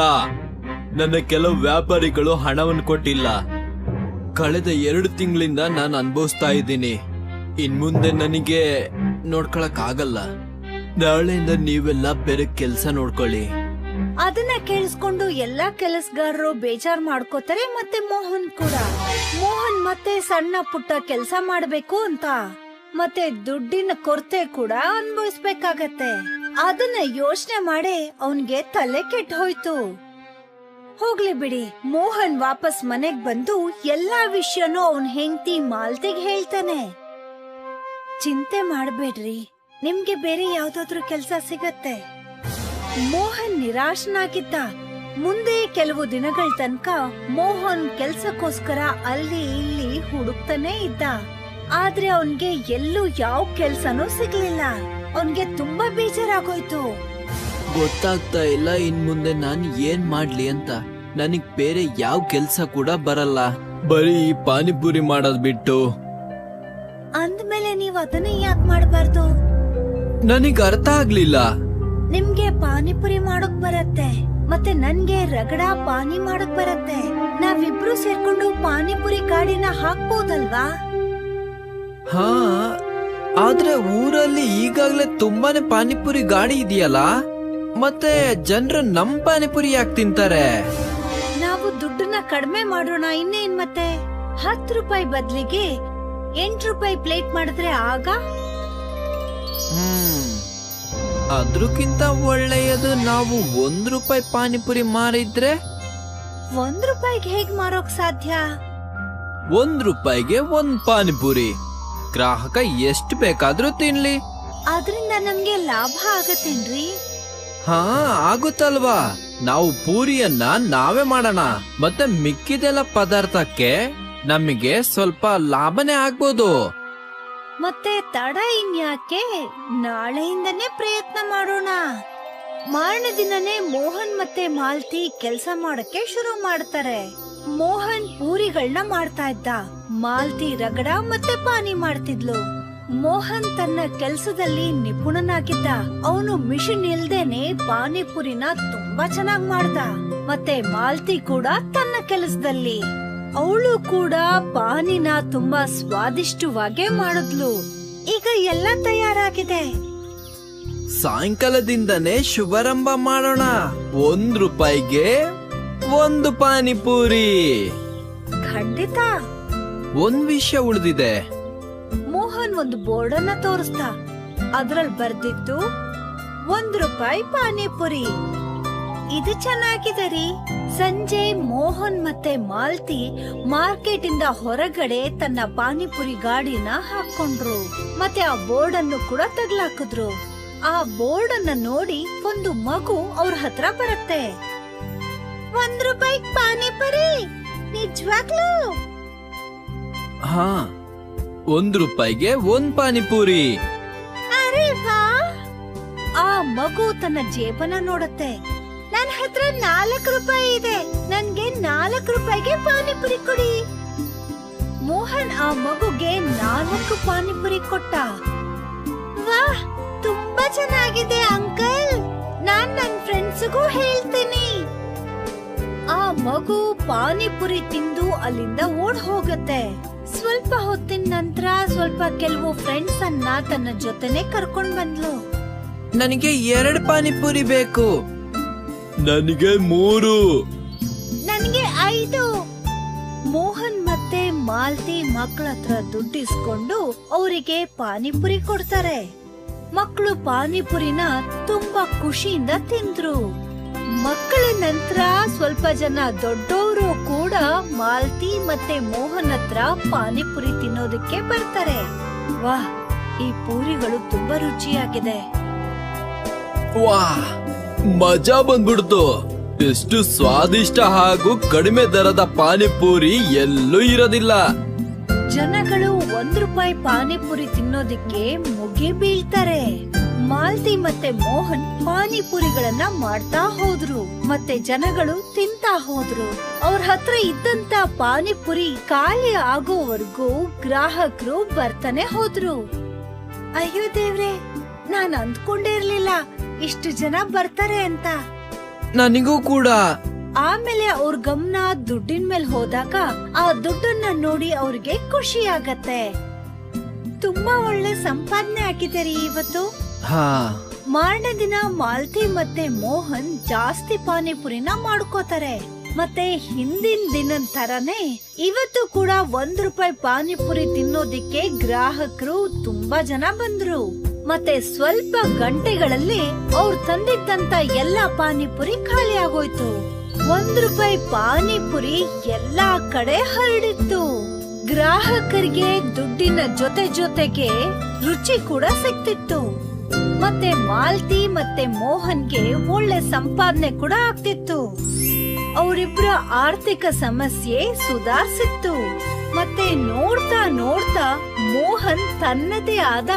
ನನ್ನ ಕೆಲವು ವ್ಯಾಪಾರಿಗಳು ಹಣವನ್ನು ಕೊಟ್ಟಿಲ್ಲ. ಕಳೆದ ಎರಡು ತಿಂಗಳಿಂದ ನಾನು ಅನುಭವಿಸ್ತಾ ಇದ್ದೀನಿ. ಇನ್ ಮುಂದೆ ನನಗೆ ನೋಡ್ಕೊಳಕ್ ಆಗಲ್ಲ ನಾಳೆಯಿಂದ ನೀವೆಲ್ಲ ಬೇರೆ ಕೆಲಸ ನೋಡ್ಕೊಳ್ಳಿ. ಅದನ್ನ ಕೇಳಿಸ್ಕೊಂಡು ಎಲ್ಲಾ ಕೆಲಸಗಾರರು ಬೇಜಾರ್ ಮಾಡ್ಕೋತಾರೆ ಮತ್ತೆ ಮೋಹನ್ ಕೂಡ. ಮೋಹನ್ ಮತ್ತೆ ಸಣ್ಣ ಪುಟ್ಟ ಕೆಲಸ ಮಾಡ್ಬೇಕು ಅಂತ. ಮತ್ತೆ ದುಡ್ಡಿನ ಕೊರತೆ ಕೂಡ ಅನ್ಭವಿಸ್ಬೇಕಾಗತ್ತೆ. ಅದನ್ನ ಯೋಚನೆ ಮಾಡಿ ಅವನ್ಗೆ ತಲೆ ಕೆಟ್ಟ ಹೋಯ್ತು. ಹೋಗ್ಲಿ ಬಿಡಿ, ಮೋಹನ್ ವಾಪಸ್ ಮನೆಗ್ ಬಂದು ಎಲ್ಲಾ ವಿಷಯನೂ ಅವನ್ ಹೆಂಡತಿ ಮಾಲ್ತಿಗ್ ಹೇಳ್ತಾನೆ. ಚಿಂತೆ ಮಾಡ್ಬೇಡ್ರಿ, ನಿಮ್ಗೆ ಬೇರೆ ಯಾವ್ದಾದ್ರು ಕೆಲ್ಸ ಸಿಗತ್ತೆ. ಮೋಹನ್ ನಿರಾಶನಾಗಿದ್ದ. ಮುಂದೆ ಕೆಲವು ದಿನಗಳ ತನಕ ಮೋಹನ್ ಕೆಲ್ಸಕ್ಕೋಸ್ಕರ ಅಲ್ಲಿ ಇಲ್ಲಿ ಹುಡುಕ್ತಾನೆ ಇದ್ದ. ಆದ್ರೆ ಅವನ್ಗೆ ಎಲ್ಲೂ ಯಾವ ಕೆಲ್ಸನೂ ಸಿಗ್ಲಿಲ್ಲ. ಅವನ್ಗೆ ತುಂಬಾ ಬೇಜಾರಾಗೋಯ್ತು. ಗೊತ್ತಾಗ್ತಾ ಇಲ್ಲ ಇನ್ ಮುಂದೆ ನಾನು ಏನ್ ಮಾಡ್ಲಿ ಅಂತ. ನನಗ್ ಬೇರೆ ಯಾವ ಕೆಲ್ಸ ಕೂಡ ಬರಲ್ಲ. ಬರೀ ಈ ಪಾನಿಪುರಿ ಮಾಡೋದ್ ಬಿಟ್ಟು. ಅಂದ್ಮೇಲೆ ನೀವ್ ಅದನ್ನೇ ಯಾಕ್ ಮಾಡಬಾರ್ದು? ನನಗ್ ಅರ್ಥ ಆಗ್ಲಿಲ್ಲ. ನಿಮ್ಗೆ ಪಾನಿಪುರಿ ಮಾಡೋಕ್ ಬರತ್ತೆ ಮತ್ತೆ ನನ್ಗೆ ರಗಡ ಪಾನಿ ಮಾಡಕ್ ಬರತ್ತೆ. ನಾವಿಬ್ರು ಸೇರ್ಕೊಂಡು ಪಾನಿಪುರಿ ಗಾಡಿನ ಹಾಕ್ಬೋದಲ್ವಾ? ಹಾ ಆದ್ರೆ ಊರಲ್ಲಿ ಈಗಾಗ್ಲೇ ತುಂಬಾನೇ ಪಾನಿಪುರಿ ಗಾಡಿ ಇದೆಯಲ್ಲ? ಮತ್ತೆ ಜನರು ನಮ್ ಪಾನಿಪುರಿ ಯಾಕೆ ತಿಂತಾರೆ? ನಾವು ದುಡ್ಡನ್ನ ಕಡಿಮೆ ಮಾಡೋಣ ಇನ್ನೇನ್ ಮತ್ತೆ? ಹತ್ತು ರೂಪಾಯಿ ಬದ್ಲಿಗೆ ಎಂಟು ರೂಪಾಯಿ ಪ್ಲೇಟ್ ಮಾಡಿದ್ರೆ ಆಗ? ಹ್ಮ್ ಅದ್ರಕ್ಕಿಂತ ಒಳ್ಳೆಯದು ನಾವು ಒಂದ್ ರೂಪಾಯಿ ಪಾನಿಪುರಿ ಮಾರಿದ್ರೆ? ಒಂದ್ ರೂಪಾಯಿಗೆ ಹೇಗ್ ಮಾರೋಕ್ ಸಾಧ್ಯ? ಒಂದ್ ರೂಪಾಯಿಗೆ ಒಂದ್ ಪಾನಿಪುರಿ. ಗ್ರಾಹಕ ಎಷ್ಟು ಬೇಕಾದ್ರೂ ತಿನ್ಲಿ. ಅದರಿಂದ ನಮ್ಗೆ ಲಾಭ ಆಗತ್ತೇನ್ರಿ? ಹಾ ಆಗುತ್ತಲ್ವಾ? ನಾವು ಪೂರಿಯನ್ನ ನಾವೇ ಮಾಡೋಣ. ಮತ್ತೆ ಮಿಕ್ಕಿದೆಲ್ಲ ಪದಾರ್ಥಕ್ಕೆ ನಮಗೆ ಸ್ವಲ್ಪ ಲಾಭನೇ ಆಗ್ಬೋದು. ಮತ್ತೆ ತಡ ಇನ್ಯಾಕೆ? ನಾಳೆಯಿಂದನೇ ಪ್ರಯತ್ನ ಮಾಡೋಣ. ಮಾರನೇ ದಿನನೇ ಮೋಹನ್ ಮತ್ತೆ ಮಾಲ್ತಿ ಕೆಲಸ ಮಾಡಕ್ಕೆ ಶುರು ಮಾಡ್ತಾರೆ. ಮೋಹನ್ ಪೂರಿಗಳನ್ನ ಮಾಡ್ತಾ ಇದ್ದ. ಮಾಲ್ತಿ ರಗಡ ಮತ್ತೆ ಪಾನಿ ಮಾಡ್ತಿದ್ಲು. ಮೋಹನ್ ತನ್ನ ಕೆಲಸದಲ್ಲಿ ನಿಪುಣನಾಗಿದ್ದ. ಅವನು ಮಿಷಿನ್ ಇಲ್ದೇನೆ ಪಾನಿಪುರಿನ ತುಂಬಾ ಚೆನ್ನಾಗ್ ಮಾಡ್ದ. ಮತ್ತೆ ಮಾಲ್ತಿ ಕೂಡ ತನ್ನ ಕೆಲಸದಲ್ಲಿ. ಅವಳು ಕೂಡ ಪಾನಿನ ತುಂಬಾ ಸ್ವಾದಿಷ್ಟವಾಗೆ ಮಾಡಿದ್ಲು. ಈಗ ಎಲ್ಲ ತಯಾರಾಗಿದೆ. ಸಾಯಂಕಾಲದಿಂದನೇ ಶುಭಾರಂಭ ಮಾಡೋಣ. ಒಂದ್ ರೂಪಾಯಿಗೆ ಒಂದು ಪಾನಿಪೂರಿ. ಖಂಡಿತ. ಒಂದ್ ವಿಷಯ ಉಳಿದಿದೆ. ಮೋಹನ್ ಒಂದು ಬೋರ್ಡ್ ಅನ್ನ ತೋರಿಸ್ದ. ಅದ್ರಲ್ಲಿ ಬರ್ದಿತ್ತು ಒಂದ್ ರೂಪಾಯಿ ಪಾನಿಪುರಿ. ಇದು ಚೆನ್ನಾಗಿದೆ ರೀ. ಸಂಜೆ ಮೋಹನ್ ಮತ್ತೆ ಮಾಲ್ತಿ ಮಾರ್ಕೆಟ್ ಇಂದ ಹೊರಗಡೆ ತನ್ನ ಪಾನಿಪುರಿ ಗಾಡಿನ ಹಾಕೊಂಡ್ರು ಮತ್ತೆ ಆ ಬೋರ್ಡ್ ಅನ್ನು ಕೂಡ ತಗ್ಲಾಕಿದ್ರು. ಆ ಬೋರ್ಡ್ ಅನ್ನ ನೋಡಿ ಒಂದು ಮಗು ಅವ್ರ ಹತ್ರ ಬರುತ್ತೆ. ಒಂದ್ ರೂಪಾಯಿ ಪಾನಿಪುರಿ! ನಿಜವಾಗ್ಲೂ! ಹಾ, ಒಂದ್ ರೂಪಾಯಿಗೆ ಒಂದ್ ಪಾನಿಪೂರಿ. ಅರೆ ವಾ ಆ ಮಗು ತನ್ನ ಜೇಬನ ನೋಡತ್ತೆ. ನನ್ ಹತ್ರ ನಾಲ್ಕು ರೂಪಾಯಿ ಇದೆ. ನನ್ಗೆ ನಾಲ್ಕು ರೂಪಾಯಿಗೆ ಪಾನಿಪುರಿ ಕೊಡಿ. ಮೋಹನ್ ಆ ಮಗುಗೆ ನಾಲ್ಕು ಪಾನಿಪುರಿ ಕೊಟ್ಟ. ವಾಹ್ ತುಂಬಾ ಚೆನ್ನಾಗಿದೆ ಅಂಕಲ್. ನಾನ್ ನನ್ ಫ್ರೆಂಡ್ಸ್ಗೂ ಹೇಳ್ತೀನಿ. ಆ ಮಗು ಪಾನಿಪುರಿ ತಿಂದು ಅಲ್ಲಿಂದ ಓಡ್ ಹೋಗತ್ತೆ ಸ್ವಲ್ಪ ಹೊತ್ತಿನ ನಂತರ ಸ್ವಲ್ಪ ಕೆಲವು ಫ್ರೆಂಡ್ಸ್ ಅನ್ನ ತನ್ನ ಜೊತೆನೆ ಕರ್ಕೊಂಡ್ ಬಂದ್ಲು. ನನಗೆ ಎರಡು ಪಾನಿಪುರಿ ಬೇಕು. ನನಗೆ ಮೂರು. ನನಗೆ ಐದು. ಮೋಹನ್ ಮತ್ತೆ ಮಾಲ್ತಿ ಮಕ್ಕಳ ಹತ್ರ ದುಡ್ಡಿಸ್ಕೊಂಡು ಅವರಿಗೆ ಪಾನಿಪುರಿ ಕೊಡ್ತಾರೆ. ಮಕ್ಕಳು ಪಾನಿಪುರಿನ ತುಂಬಾ ಖುಷಿಯಿಂದ ತಿಂದ್ರು. ಮಕ್ಕಳ ನಂತರ ಸ್ವಲ್ಪ ಜನ ದೊಡ್ಡವರು ಕೂಡ ಮಾಲ್ತಿ ಮತ್ತೆ ಮೋಹನ್ ಹತ್ರ ಪಾನಿಪುರಿ ತಿನ್ನೋದಕ್ಕೆ ಬರ್ತಾರೆ. ವಾಹ್ ಈ ಪೂರಿಗಳು ತುಂಬಾ ರುಚಿಯಾಗಿದೆ. ವಾಹ್ ಮಜಾ ಬಂದ್ಬಿಡ್ತು. ಎಷ್ಟು ಸ್ವಾದಿಷ್ಟ ಹಾಗೂ ಕಡಿಮೆ ದರದ ಪಾನಿಪುರಿ ಎಲ್ಲೂ ಇರೋದಿಲ್ಲ. ಜನಗಳು ಒಂದ್ ರೂಪಾಯಿ ಪಾನಿಪುರಿ ತಿನ್ನೋದಕ್ಕೆ ಮುಗಿ ಬೀಳ್ತಾರೆ. ಮಾಲ್ತಿ ಮತ್ತೆ ಮೋಹನ್ ಪಾನಿಪುರಿಗಳನ್ನ ಮಾಡ್ತಾ ಹೋದ್ರು. ಮತ್ತೆ ಜನಗಳು ತಿಂತಾ ಹೋದ್ರು. ಅವ್ರ ಹತ್ರ ಇದ್ದಂತ ಪಾನಿಪುರಿ ಖಾಲಿ ಆಗೋವರೆಗೂ ಗ್ರಾಹಕರು ಬರ್ತಾನೆ ಹೋದ್ರು. ಅಯ್ಯೋ ದೇವ್ರೆ ನಾನ್ ಅಂದ್ಕೊಂಡೇ ಇರ್ಲಿಲ್ಲ. ಇಷ್ಟು ಜನ ಬರ್ತಾರೆ ಅಂತ. ನನಗೂ ಕೂಡ. ಆಮೇಲೆ ಅವ್ರ ಗಮನ ದುಡ್ಡಿನ ಮೇಲೆ ಹೋದಾಗ ಆ ದುಡ್ಡನ್ನ ನೋಡಿ ಅವ್ರಿಗೆ ಖುಷಿ ಆಗತ್ತೆ. ತುಂಬಾ ಒಳ್ಳೆ ಸಂಪಾದನೆ ಹಾಕಿದ್ದೀರಿ ಇವತ್ತು. ಹಾ. ಮಾರನೇ ದಿನ ಮಾಲ್ತಿ ಮತ್ತೆ ಮೋಹನ್ ಜಾಸ್ತಿ ಪಾನಿಪುರಿನ ಮಾಡ್ಕೋತಾರೆ. ಮತ್ತೆ ಹಿಂದಿನ ದಿನದ ತರನೇ ಇವತ್ತು ಕೂಡ ಒಂದ್ ರೂಪಾಯಿ ಪಾನಿಪುರಿ ತಿನ್ನೋದಿಕ್ಕೆ ಗ್ರಾಹಕರು ತುಂಬಾ ಜನ ಬಂದ್ರು. ಮತ್ತೆ ಸ್ವಲ್ಪ ಗಂಟೆಗಳಲ್ಲಿ ಅವ್ರು ತಂದಿದ್ದಂತ ಎಲ್ಲಾ ಪಾನಿಪುರಿ ಖಾಲಿ ಆಗೋಯ್ತು. ಒಂದ್ ರೂಪಾಯಿ ಪಾನಿಪುರಿ ಎಲ್ಲಾ ಕಡೆ ಹರಡಿತ್ತು. ಗ್ರಾಹಕರಿಗೆ ದುಡ್ಡಿನ ಜೊತೆ ಜೊತೆಗೆ ರುಚಿ ಕೂಡ ಸಿಕ್ತಿತ್ತು ಮತ್ತೆ ಮಾಲ್ತಿ ಮತ್ತೆ ಮೋಹನ್ಗೆ ಒಳ್ಳೆ ಸಂಪಾದನೆ ಕೂಡ ಆಗ್ತಿತ್ತು. ಅವರಿಬ್ಬರ ಆರ್ಥಿಕ ಸಮಸ್ಯೆ ಸುಧಾರಿಸಿತ್ತು. ಮತ್ತೆ ನೋಡ್ತಾ ನೋಡ್ತಾ ಮೋಹನ್ ತನ್ನದೇ ಆದ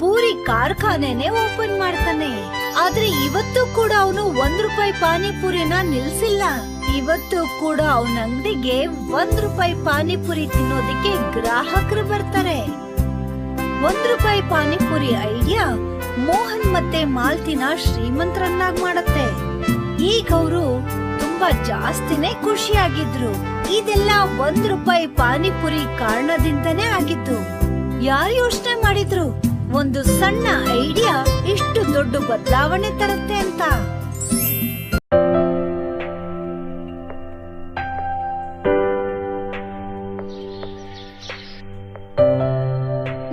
ಪೂರಿ ಕಾರ್ಖಾನೆನೆ ಓಪನ್ ಮಾಡ್ತಾನೆ. ಆದ್ರೆ ಇವತ್ತು ಕೂಡ ಅವನು ಒಂದ್ ರೂಪಾಯಿ ಪಾನಿಪುರಿನ ನಿಲ್ಸಿಲ್ಲ. ಇವತ್ತು ಕೂಡ ಅವನ ಅಂಗಡಿಗೆ ಒಂದ್ ರೂಪಾಯಿ ಪಾನಿಪುರಿ ತಿನ್ನೋದಿಕ್ಕೆ ಗ್ರಾಹಕರು ಬರ್ತಾರೆ. ಒಂದ್ ರೂಪಾಯಿ ಪಾನಿಪುರಿ ಐಡಿಯಾ ಮೋಹನ್ ಮತ್ತೆ ಮಾಲ್ತಿನ ಶ್ರೀಮಂತರನ್ನಾಗ್ ಮಾಡತ್ತೆ. ಈಗ ಅವರು ತುಂಬಾ ಜಾಸ್ತಿನೇ ಖುಷಿಯಾಗಿದ್ರು. ಇದೆಲ್ಲ ಒಂದ್ ರೂಪಾಯಿ ಪಾನಿಪುರಿ ಕಾರಣದಿಂದನೇ ಆಗಿತ್ತು ಯಾರು ಯೋಚನೆ ಮಾಡಿದ್ರು? ಒಂದು ಸಣ್ಣ ಐಡಿಯಾ ಇಷ್ಟು ದೊಡ್ಡ ಬದಲಾವಣೆ ತರುತ್ತೆ ಅಂತ.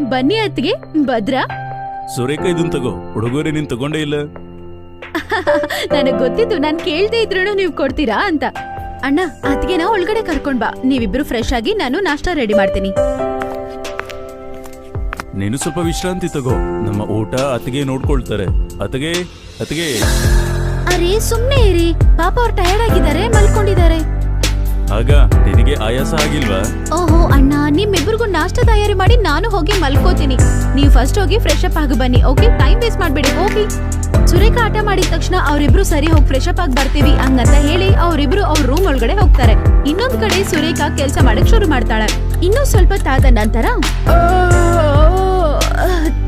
ಬನ್ನಿ ಅತ್ತಿಗೆ ಭದ್ರಾ. ಸುರೇಖ ಇದನ್ ತಗೋ ಹುಡುಗರೇ ನೀನ್ ತಗೊಂಡೇ ಇಲ್ಲ. ನನಗ್ ಗೊತ್ತಿತ್ತು ನಾನ್ ಕೇಳ್ದೆ ಇದ್ರು ನೀವ್ ಕೊಡ್ತೀರಾ ಅಂತ. ಅಣ್ಣ ಅತ್ತಿಗೆನ ಒಳಗಡೆ ಕರ್ಕೊಂಡ್ ಬಾ. ನೀವಿಬ್ರು ಫ್ರೆಶ್ ಆಗಿ ನಾನು ನಾಷ್ಟಾ ರೆಡಿ ಮಾಡ್ತೀನಿ. ನೀನು ಸ್ವಲ್ಪ ವಿಶ್ರಾಂತಿ ತಗೋ. ನಮ್ಮ ಊಟ ಅತ್ತಿಗೆ ನೋಡ್ಕೊಳ್ತಾರೆ. ಅತ್ತಿಗೆ ಅತ್ತಿಗೆ. ಅರೇ ಸುಮ್ನೆ ಇರಿ. ಪಾಪ ಅವ್ರು ಟಯರ್ಡ್ ಆಗಿದ್ದಾರೆ ಮಲ್ಕೊಂಡಿದ್ದಾರೆ. ಆಗ ನಿನಗೆ ಆಯಾಸ ಆಗಿಲ್ವಾ? ಓಹೋ ಅಣ್ಣ ನಿಮ್ಮಿಬ್ರಿಗೂ ನಾಷ್ಟ ತಯಾರಿ ಮಾಡಿ ನಾನು ಹೋಗಿ ಮಲ್ಕೋತೀನಿ. ನೀವು ಫಸ್ಟ್ ಹೋಗಿ ಫ್ರೆಶ್ ಅಪ್ ಆಗಿ ಬನ್ನಿ ಓಕೆ ಟೈಮ್ ವೇಸ್ಟ್ ಮಾಡಬೇಡಿ ಹೋಗಿ. ಸುರೇಖಾ ಆಟ ಮಾಡಿದ ತಕ್ಷಣ ಅವರಿಬ್ರು ಸರಿ ಹೋಗಿ ಫ್ರೆಶ್ ಅಪ್ ಆಗಿ ಬರ್ತೀವಿ ಹಂಗಂತ ಹೇಳಿ ಅವರಿಬ್ರು ಅವ್ರ ರೂಮ್ ಒಳಗಡೆ ಹೋಗ್ತಾರೆ. ಇನ್ನೊಂದ್ ಕಡೆ ಸುರೇಖಾ ಕೆಲಸ ಮಾಡಕ್ ಶುರು ಮಾಡ್ತಾಳೆ. ಇನ್ನೂ ಸ್ವಲ್ಪ ತಾದ ನಂತರ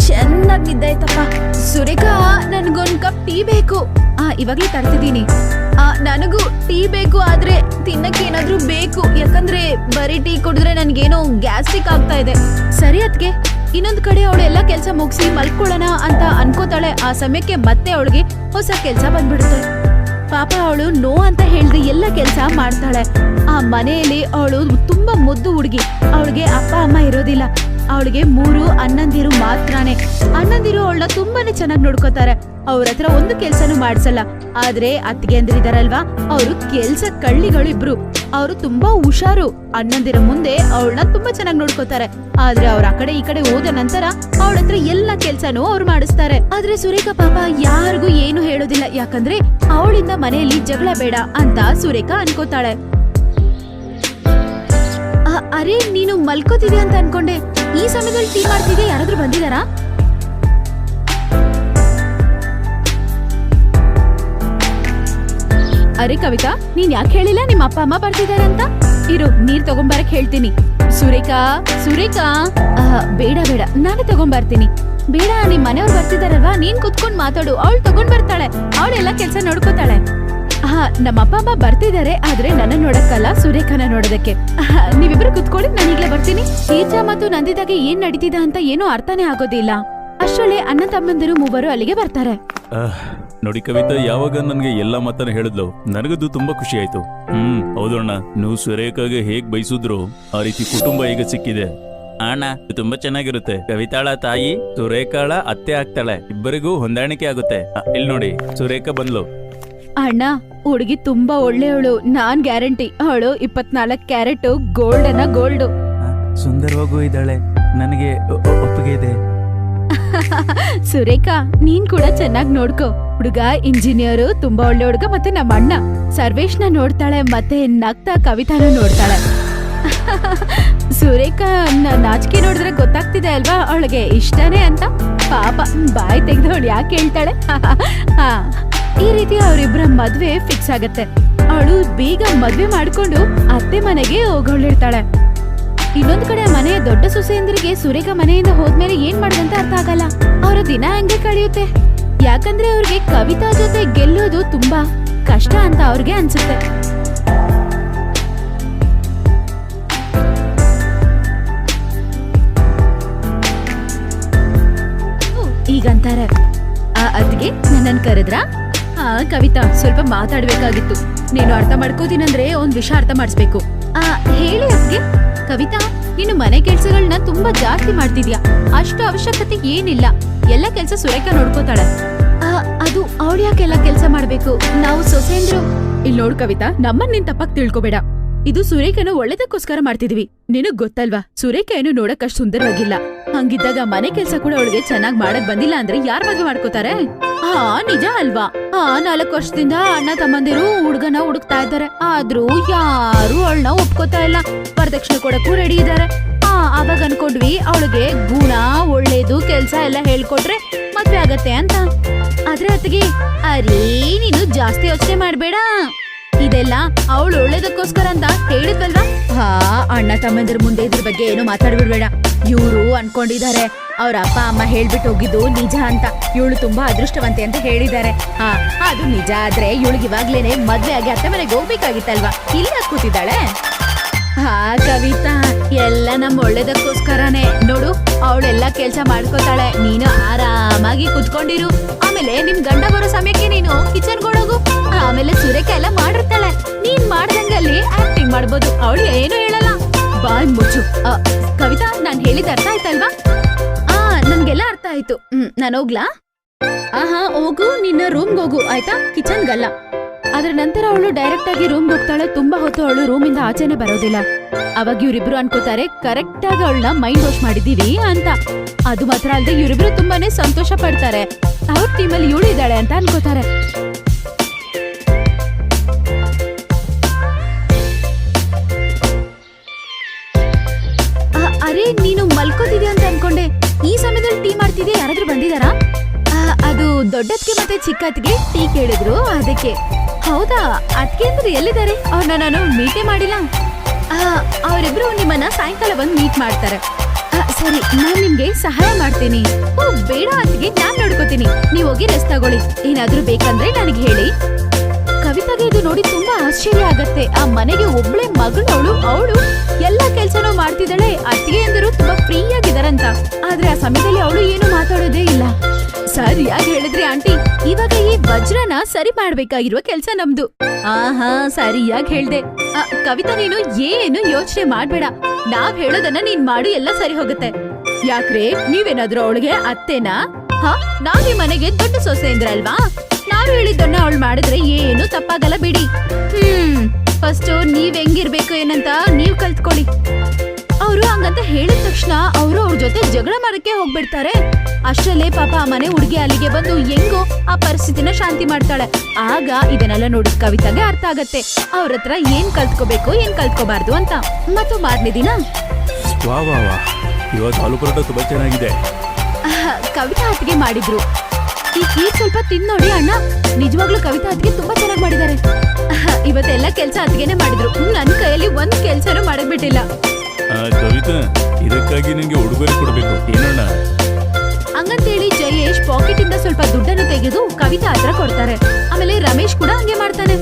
ಚೆನ್ನಾಗಿ ನಿದ್ದಾಯ್ತಪ್ಪ ಸುರೇಖಾ ನನ್ಗೊಂದ್ ಕಪ್ ಟೀ ಬೇಕು. ಆ ಇವಾಗ್ಲೇ ತರ್ತಿದೀನಿ ಆ, ನನಗೂ ಟೀ ಬೇಕು ಆದ್ರೆ ತಿನ್ನಕ್ಕೆ ಏನಾದ್ರೂ ಬೇಕು. ಯಾಕಂದ್ರೆ ಬರೀ ಟೀ ಕುಡಿದ್ರೆ ನನ್ಗೇನೋ ಗ್ಯಾಸ್ಟ್ರಿಕ್ ಆಗ್ತಾ ಇದೆ. ಸರಿ ಅದ್ಕೆ, ಇನ್ನೊಂದ್ ಕಡೆ ಅವಳು ಎಲ್ಲ ಕೆಲ್ಸ ಮುಗಿಸಿ ಮಲ್ಕೊಳ್ಳೋಣ ಅಂತ ಅನ್ಕೋತಾಳೆ. ಆ ಸಮಯಕ್ಕೆ ಮತ್ತೆ ಅವಳಿಗೆ ಹೊಸ ಕೆಲ್ಸ ಬಂದ್ಬಿಡುತ್ತೆ. ಪಾಪ ಅವಳು ನೋ ಅಂತ ಹೇಳಿದ್ರೆ ಎಲ್ಲ ಕೆಲ್ಸ ಮಾಡ್ತಾಳೆ. ಆ ಮನೆಯಲ್ಲಿ ಅವಳು ತುಂಬಾ ಮುದ್ದು ಹುಡುಗಿ. ಅವಳಿಗೆ ಅಪ್ಪ ಅಮ್ಮ ಇರೋದಿಲ್ಲ. ಅವಳಿಗೆ ಮೂರು ಅಣ್ಣಂದಿರು ಮಾತ್ರನೇ. ಅಣ್ಣಂದಿರು ಅವಳನ್ನ ತುಂಬಾನೇ ಚೆನ್ನಾಗಿ ನೋಡ್ಕೋತಾರೆ. ಅವ್ರ ಹತ್ರ ಒಂದು ಕೆಲ್ಸನೂ ಮಾಡ್ಸಲ್ಲ. ಆದ್ರೆ ಅತ್ತಿಗೆ ಅಂದ್ರಿದಾರಲ್ವಾ? ಅವರು ಕೆಲ್ಸ ಕಳ್ಳಿಗಳು ಇಬ್ರು ಅವರು ತುಂಬಾ ಹುಷಾರು. ಅಣ್ಣಂದಿರ ಮುಂದೆ ಅವಳನ್ನ ತುಂಬಾ ಚೆನ್ನಾಗಿ ನೋಡ್ಕೋತಾರೆ. ಆದ್ರೆ ಅವ್ರ ಆ ಕಡೆ ಈ ಕಡೆ ಹೋದ ನಂತರ ಅವಳ ಹತ್ರ ಎಲ್ಲ ಕೆಲ್ಸನೂ ಅವ್ರು ಮಾಡಿಸ್ತಾರೆ. ಆದ್ರೆ ಸುರೇಖಾ ಪಾಪ ಯಾರಿಗೂ ಏನು ಹೇಳೋದಿಲ್ಲ. ಯಾಕಂದ್ರೆ ಅವಳಿಂದ ಮನೆಯಲ್ಲಿ ಜಗಳ ಬೇಡ ಅಂತ ಸುರೇಖಾ ಅನ್ಕೋತಾಳೆ. ಅರೆ, ನೀನು ಮಲ್ಕೋತಿದ್ಯಾ ಅಂತ ಅನ್ಕೊಂಡೆ. ಈ ಸಮಯದಲ್ಲಿ ಟೀ ಮಾಡ್ತಿದ್ಯಾ? ಯಾರಾದ್ರೂ ಬಂದಿದಾರಾ ಅರೆ, ಕವಿತಾ, ನೀನ್ ಯಾಕೆ ಹೇಳಿಲ್ಲ ನಿಮ್ಮ ಅಪ್ಪ, ಅಮ್ಮ ಬರ್ತಿದ್ದಾರೆ ಅಂತ ಇರು, ನೀರ್ ತಗೊಂಬರಕ್ ಹೇಳ್ತೀನಿ. ಸುರೇಖಾ ಸುರೇಖಾ. ಬೇಡ ಬೇಡ, ನಾನೇ ತಗೊಂಬರ್ತೀನಿ. ಬೇಡ, ನಿಮ್ ಮನೆಯವ್ರು ಬರ್ತಿದಾರಲ್ವಾ ನೀನ್ ಕುತ್ಕೊಂಡ್ ಮಾತಾಡು. ಅವಳು ತಗೊಂಡ್ ಬರ್ತಾಳೆ. ಅವಳೆಲ್ಲ ಕೆಲ್ಸ ನೋಡ್ಕೋತಾಳೆ. ಹಾ ನಮ್ಮ ಅಪ್ಪ ಅಮ್ಮ ಬರ್ತಿದಾರೆ ಆದ್ರೆ ನನ್ನ ನೋಡಕ್ಕಲ್ಲ ಸುರೇಖನ ನೋಡೋದಕ್ಕೆ. ಆಹಾ, ನೀವಿಬ್ರು ಕುತ್ಕೊಳ್ಳಿ ನಾನು ಈಗಲೇ ಬರ್ತೀನಿ. ತೀರ್ಥ ಮತ್ತು ನಂದಿದಾಗೆ ಏನ್ ನಡೀತಿದೆ ಅಂತ ಏನೂ ಅರ್ಥನೇ ಆಗೋದಿಲ್ಲ. ಅಷ್ಟರಲ್ಲೇ ಅಣ್ಣ ತಮ್ಮಂದಿರು ಮೂವರು ಅಲ್ಲಿಗೆ ಬರ್ತಾರೆ. ಆಹ್, ನೋಡಿ ಕವಿತಾ ಯಾವಾಗ ನನ್ಗೆ ಎಲ್ಲ ಮಾತನ್ನ ಹೇಳಿದ್ಲು? ನನಗದು ತುಂಬಾ ಖುಷಿ ಆಯ್ತು. ಹ್ಮ್ ಹೌದಣ್ಣ ನೀವು ಸುರೇಖಾಗೆ ಹೇಗ್ ಬಯಸಿದ್ರು ಆ ರೀತಿ ಕುಟುಂಬ ಈಗ ಸಿಕ್ಕಿದೆ. ಅಣ್ಣ ಇದು ತುಂಬಾ ಚೆನ್ನಾಗಿರುತ್ತೆ. ಕವಿತಾಳ ತಾಯಿ ಸುರೇಖಾಳ ಅತ್ತೆ ಆಗ್ತಾಳೆ. ಇಬ್ಬರಿಗೂ ಹೊಂದಾಣಿಕೆ ಆಗುತ್ತೆ. ಇಲ್ಲಿ ಇಲ್ ನೋಡಿ ಸುರೇಖಾ ಬಂದ್ಲು. ಅಣ್ಣ ಹುಡುಗಿ ತುಂಬಾ ಒಳ್ಳೆಯವಳು. ನಾನ್ ಗ್ಯಾರಂಟಿ. ಅವಳು ಇಪ್ಪತ್ನಾಲ್ಕು ಕ್ಯಾರೆಟ್ ಗೋಲ್ಡ್ ಅನ್ನ ಗೋಲ್ಡ್ ಸುಂದರವಾಗೂ ಇದ್ದಾಳೆ. ನನಗೆ ಒಪ್ಪಿಗೆ ಇದೆ. ಸುರೇಖಾ ನೀನ್ ಕೂಡ ಚೆನ್ನಾಗಿ ನೋಡ್ಕೋ. ಹುಡುಗ ಇಂಜಿನಿಯರ್ ತುಂಬಾ ಒಳ್ಳೆ ಹುಡುಗ ಮತ್ತೆ ನಮ್ಮ ಅಣ್ಣ. ಸರ್ವೇಶ್ನ ನೋಡ್ತಾಳೆ ಮತ್ತೆ ನಗ್ತಾ ಕವಿತಾನ ನೋಡ್ತಾಳೆ. ಸುರೇಖಾ ನಾಚಿಕೆ ನೋಡಿದ್ರೆ ಗೊತ್ತಾಗ್ತಿದೆ ಅಲ್ವಾ? ಅವಳಿಗೆ ಇಷ್ಟನೇ ಅಂತ? ಪಾಪ ಬಾಯ್ ಅವಳು ಯಾಕೆ ಹೇಳ್ತಾಳೆ? ಹಾ. ಈ ರೀತಿ ಅವರಿಬ್ಬರ ಮದ್ವೆ ಫಿಕ್ಸ್ ಆಗತ್ತೆ. ಅವಳು ಬೇಗ ಮದ್ವೆ ಮಾಡ್ಕೊಂಡು ಅತ್ತೆ ಮನೆಗೆ ಹೋಗೊಳ್ಳಿರ್ತಾಳೆ ಇನ್ನೊಂದ್ ಕಡೆ ಮನೆಯ ದೊಡ್ಡ ಸೊಸೆಯಂದ್ರಿಗೆ ಸುರೇಖ ಮನೆಯಿಂದ ಹೋದ್ಮೇಲೆ ಏನ್ ಮಾಡುದಂತ ಅರ್ಥ ಆಗಲ್ಲ. ಅವರ ದಿನ ಹಂಗೆ ಕಳೆಯುತ್ತೆ. ಯಾಕಂದ್ರೆ ಅವ್ರಿಗೆ ಕವಿತಾ ಜೊತೆ ಗೆಲ್ಲೋದು ತುಂಬಾ ಕಷ್ಟ ಅಂತ ಅವ್ರಿಗೆ ಅನ್ಸುತ್ತೆ. ಈಗಂತಾರೆ. ಆ ಅದ್ಗೆ ನನ್ನನ್ ಕರೆದ್ರ? ಆ ಕವಿತಾ ಸ್ವಲ್ಪ ಮಾತಾಡ್ಬೇಕಾಗಿತ್ತು. ನೀನು ಅರ್ಥ ಮಾಡ್ಕೋತೀನಂದ್ರೆ ಒಂದ್ ವಿಷಯ ಅರ್ಥ ಮಾಡಿಸ್ಬೇಕು. ಆ, ಹೇಳಿ ಅದ್ಗೆ ಕವಿತಾ ನೀನು ಮನೆ ಕೆಲ್ಸಗಳನ್ನ ತುಂಬಾ ಜಾಸ್ತಿ ಮಾಡ್ತಿದ್ಯಾ? ಅಷ್ಟು ಅವಶ್ಯಕತೆ ಏನಿಲ್ಲ. ಎಲ್ಲ ಕೆಲ್ಸ ಸುರೇಖ ನೋಡ್ಕೋತಾಳೆ. ಅದು ಅವಳು ಯಾಕೆಲ್ಲ ಕೆಲ್ಸ ಮಾಡ್ಬೇಕು? ನಾವು ಸೊಸೆಂದ್ರು ಇಲ್ಲಿ ನೋಡ್ ಕವಿತಾ ನಮ್ಮನ್ನ ನಿನ್ ತಪ್ಪಾಗಿ ತಿಳ್ಕೊಬೇಡ. ಇದು ಸುರೇಖನ ಒಳ್ಳೇದಕ್ಕೋಸ್ಕರ ಮಾಡ್ತಿದೀವಿ. ನಿನಗ್ ಗೊತ್ತಲ್ವಾ? ಸುರೇಖ ಏನು ನೋಡಕ್ ಅಷ್ಟು ಸುಂದರವಾಗಿಲ್ಲ. ಹಂಗಿದ್ದಾಗ ಮನೆ ಕೆಲ್ಸ ಕೂಡ ಅವಳಿಗೆ ಚೆನ್ನಾಗ್ ಮಾಡಕ್ ಬಂದಿಲ್ಲ ಅಂದ್ರೆ ಯಾರ್ ಬಗ್ಗೆ ಮಾಡ್ಕೋತಾರೆ? ಹಾ, ನಿಜ ಅಲ್ವಾ? ಆ ನಾಲ್ಕು ವರ್ಷದಿಂದ ಅಣ್ಣ ತಮ್ಮಂದಿರು ಹುಡ್ಗನ ಹುಡುಕ್ತಾ ಇದ್ದಾರೆ. ಆದ್ರೂ ಯಾರು ಅವಳನ್ನ ಒಪ್ಕೋತಾ ಇಲ್ಲ. ವರದಕ್ಷಿಣೆ ಕೊಡಕ್ಕೂ ರೆಡಿ ಇದ್ದಾರೆ. ಆ ಅವಾಗ ಅನ್ಕೊಂಡ್ವಿ ಅವಳಿಗೆ ಗುಣ, ಒಳ್ಳೇದು, ಕೆಲ್ಸ ಎಲ್ಲ ಹೇಳ್ಕೊಟ್ರೆ ಮದ್ವೆ ಆಗತ್ತೆ ಅಂತ. ಆದ್ರೆ ಅತ್ತಿಗೆ, ಅರೇ, ನೀನು ಜಾಸ್ತಿ ಯೋಚನೆ ಮಾಡ್ಬೇಡ. ಇದೆಲ್ಲ ಅವಳು ಒಳ್ಳೇದಕ್ಕೋಸ್ಕರ ಅಂತ ಹೇಳಿದ್ವಲ್ವಾ? ಹಾ, ಅಣ್ಣ ತಮ್ಮಂದಿರ ಮುಂದೆ ಇದ್ರ ಬಗ್ಗೆ ಏನು ಮಾತಾಡ್ಬಿಡ್ಬೇಡ. ಇವ್ರು ಅನ್ಕೊಂಡಿದ್ದಾರೆ. ಅವ್ರ ಅಪ್ಪ, ಅಮ್ಮ ಹೇಳ್ಬಿಟ್ಟು ಹೋಗಿದ್ದು ನಿಜ ಅಂತ. ಇವಳು ತುಂಬಾ ಅದೃಷ್ಟವಂತೆ ಅಂತ ಹೇಳಿದ್ದಾರೆ. ಹಾ, ಅದು ನಿಜ ಆದ್ರೆ ಇವಳಿಗೆ ಇವಾಗ್ಲೇನೆ ಮದ್ವೆ ಆಗಿ ಅತ್ತೆ ಮನೆಗೆ ಹೋಗ್ಬೇಕಾಗಿತ್ತಲ್ವಾ? ಇಲ್ಲ ಕೂತಿದ್ದಾಳೆ. ಹಾ, ಕವಿತಾ, ಎಲ್ಲ ನಮ್ಮ ಒಳ್ಳೇದಕ್ಕೋಸ್ಕರನೇ. ನೋಡು, ಅವಳೆಲ್ಲ ಕೆಲ್ಸ ಮಾಡ್ಕೋತಾಳೆ. ನೀನು ಆರಾಮಾಗಿ ಕುತ್ಕೊಂಡಿರು. ಆಮೇಲೆ ನಿಮ್ ಗಂಡ ಬರೋ ಸಮಯಕ್ಕೆ ನೀನು ಕಿಚನ್ ಹೋಗು. ಆಮೇಲೆ ಸುರೇಖ ಎಲ್ಲ ಮಾಡಿರ್ತಾಳೆ. ನೀನ್ ಮಾಡ್ದಂಗಲ್ಲಿ ಆಕ್ಟಿಂಗ್ ಮಾಡ್ಬೋದು. ಅವಳು ಏನು ಹೇಳಲ್ಲ. ಬಾಯ್ ಮುಚ್ಚು. ಕವಿತಾ, ನಾನ್ ಹೇಳಿದ ಅರ್ಥ ಆಯ್ತಲ್ವಾ? ಆ ನನ್ಗೆಲ್ಲ ಅರ್ಥ ಆಯ್ತು. ಹ್ಮ್, ನಾನು ಹೋಗ್ಲಾ? ಆಹಾ, ಹೋಗು, ನಿನ್ನ ರೂಮ್ಗೆ ಹೋಗು. ಆಯ್ತಾ? ಕಿಚನ್ಗಲ್ಲ ಅದ್ರ ನಂತರ ಅವಳು ಡೈರೆಕ್ಟ್ ಆಗಿ ರೂಮ್ ಹೋಗ್ತಾಳೆ. ತುಂಬಾ ಹೊತ್ತು ಅವಳು ರೂಮಿಂದ ಆಚೆನೆ ಬರೋದಿಲ್ಲ. ಅವಾಗ ಇವ್ರಿಬ್ರು ಅನ್ಕೋತಾರೆ ಕರೆಕ್ಟ್ ಆಗಿ ಅವಳನ್ನ ಮೈಂಡ್ ವಾಶ್ ಮಾಡಿದೀವಿ ಅಂತ. ಅದು ಮಾತ್ರ ಅಲ್ಲದೆ ಇವರಿಬ್ರು ತುಂಬಾನೇ ಸಂತೋಷ ಪಡ್ತಾರೆ. ಅವ್ರ ಟೀಮಲ್ಲಿ ಇವಳು ಇದ್ದಾಳೆ ಅಂತ ಅನ್ಕೋತಾರೆ. ಅರೆ, ನೀನು ಮಲ್ಕೋತಿದ್ಯಾ ಅಂತ ಅನ್ಕೊಂಡೆ. ಈ ಸಮಯದಲ್ಲಿ ಟೀ ಮಾಡ್ತಿದ್ಯಾ? ಯಾರಾದ್ರೂ ಬಂದಿದಾರಾ ಅದು ದೊಡ್ಡದ್ಕೆ ಮತ್ತೆ ಚಿಕ್ಕದ್ಗೆ ಟೀ ಕೇಳಿದ್ರು ಅದಕ್ಕೆ. ಹೌದಾ? ಅದ್ಕೆ ಅಂದ್ರೆ ಎಲ್ಲಿದ್ದಾರೆ? ಅವ್ರನ್ನ ನಾನು ಮೀಟೇ ಮಾಡಿಲ್ಲ. ಅವ್ರಿಬ್ರು ನಿಮ್ಮನ್ನ ಸಾಯಂಕಾಲ ಬಂದು ಮೀಟ್ ಮಾಡ್ತಾರೆ. ಸರಿ, ನಾನ್ ನಿಮ್ಗೆ ಸಹಾಯ ಮಾಡ್ತೀನಿ. ಓ, ಬೇಡ ಅದ್ಗೆ ನಾನ್ ನೋಡ್ಕೋತೀನಿ. ನೀವ್ ಹೋಗಿ ರೆಸ್ಟ್ ತಗೊಳ್ಳಿ. ಏನಾದ್ರೂ ಬೇಕಂದ್ರೆ ನನಗೆ ಹೇಳಿ. ಕವಿತಾಗೆ ಇದು ನೋಡಿ ತುಂಬಾ ಆಶ್ಚರ್ಯ ಆಗತ್ತೆ. ಆ ಮನೆಗೆ ಒಬ್ಳೆ ಮಗಳು, ಅವಳು ಅವಳು ಎಲ್ಲಾ ಕೆಲ್ಸನೂ ಮಾಡ್ತಿದ್ದಾಳೆ. ಅತ್ತಿಗೆ ಎಂದರು ತುಂಬಾ ಫ್ರೀ ಆಗಿದಾರಂತ ಆದ್ರೆ ಆ ಸಮಯದಲ್ಲಿ ಅವಳು ಏನು ಮಾತಾಡೋದೇ ಇಲ್ಲ. ಸರಿಯಾಗಿ ಹೇಳಿದ್ರಿ, ಆಂಟಿ. ಇವಾಗ ಈ ವಜ್ರನ ಸರಿ ಮಾಡ್ಬೇಕಾಗಿರುವ ಕೆಲ್ಸ ನಮ್ದು. ಆಹಾ, ಸರಿಯಾಗಿ ಹೇಳ್ದೆ. ಕವಿತಾ, ನೀನು ಏನು ಯೋಚನೆ ಮಾಡ್ಬೇಡ. ನಾವ್ ಹೇಳೋದನ್ನ ನೀನ್ ಮಾಡು, ಎಲ್ಲ ಸರಿ ಹೋಗುತ್ತೆ. ಯಾಕ್ರೆ, ನೀವೇನಾದ್ರೂ ಅವಳಿಗೆ ಅತ್ತೆನಾ? ಹಾ, ನಾವ್ ಈ ಮನೆಗೆ ದೊಡ್ಡ ಸೊಸೆ ಅಂದ್ರಲ್ವಾ? ನಾವ್ ಹೇಳಿದ್ದನ್ನ ಅವಳು ಮಾಡಿದ್ರೆ ಏನು ತಪ್ಪಾಗಲ್ಲ ಬಿಡಿ. ಹ್ಮ್, ಫಸ್ಟ್ ನೀವ್ ಹೆಂಗಿರ್ಬೇಕು ಏನಂತ ನೀವ್ ಕಲ್ತ್ಕೊಳ್ಳಿ. ಅವರು ಹಂಗಂತ ಹೇಳಿದ ತಕ್ಷಣ ಅವರು ಅವ್ರ ಜೊತೆ ಜಗಳ ಮಾಡಕ್ಕೆ ಹೋಗ್ಬಿಡ್ತಾರೆ. ಅಷ್ಟರಲ್ಲೇ ಪಾಪ ಆ ಮನೆ ಹುಡುಗಿ ಅಲ್ಲಿಗೆ ಬಂದು ಹೆಂಗೋ ಆ ಪರಿಸ್ಥಿತಿನ ಶಾಂತಿ ಮಾಡ್ತಾಳೆ. ಆಗ ಇದನ್ನೆಲ್ಲ ನೋಡಿದ ಕವಿತಾಗೆ ಅರ್ಥ ಆಗತ್ತೆ. ಅವ್ರ ಹತ್ರ ಏನ್ ಕಲ್ತ್ಕೋಬೇಕು ಏನ್ ಕಲ್ತ್ಕೋಬಾರ್ದು ಅಂತ. ಮತ್ತು ಮಾರನೇ ದಿನ. ವಾ ವಾ ವಾ. ಇವತ್ತು ಆಲೂ ಪರೋಟ ತುಂಬಾ ಚೆನ್ನಾಗಿದೆ. ಆಹ್, ಕವಿತಾ ಅತ್ತಿಗೆ ಮಾಡಿದ್ರು. ಈ ಸ್ವಲ್ಪ ತಿಂದ್ ನೋಡಿ ಅಣ್ಣ. ನಿಜವಾಗ್ಲೂ ಕವಿತಾ ಅತ್ತಿಗೆ ತುಂಬಾ ಚೆನ್ನಾಗಿ ಮಾಡಿದ್ದಾರೆ. ಆಹ್, ಇವತ್ತೆಲ್ಲ ಕೆಲ್ಸ ಅತ್ತಿಗೆನೆ ಮಾಡಿದ್ರು. ನನ್ನ ನನ್ ಕೈಯಲ್ಲಿ ಒಂದ್ ಕೆಲ್ಸನೂ ಮಾಡಕ್ ಬಿಟ್ಟಿಲ್ಲ. ಕವಿತಾ ಇದಕ್ಕಾಗಿ ನಿಮಗೆ ಉಡುಗೊರೆ ಕೊಡಬೇಕು. ಏನಣ್ಣ? ಹಂಗಂತೇಳಿ ಜಯೇಶ್ ಪಾಕೆಟ್ ಇಂದ ಸ್ವಲ್ಪ ದುಡ್ಡನ್ನು ತೆಗೆದು ಕವಿತಾ ಹತ್ರ ಕೊಡ್ತಾರೆ. ಆಮೇಲೆ ರಮೇಶ್ ಕೂಡ ಹಂಗೆ ಮಾಡ್ತಾನೆ.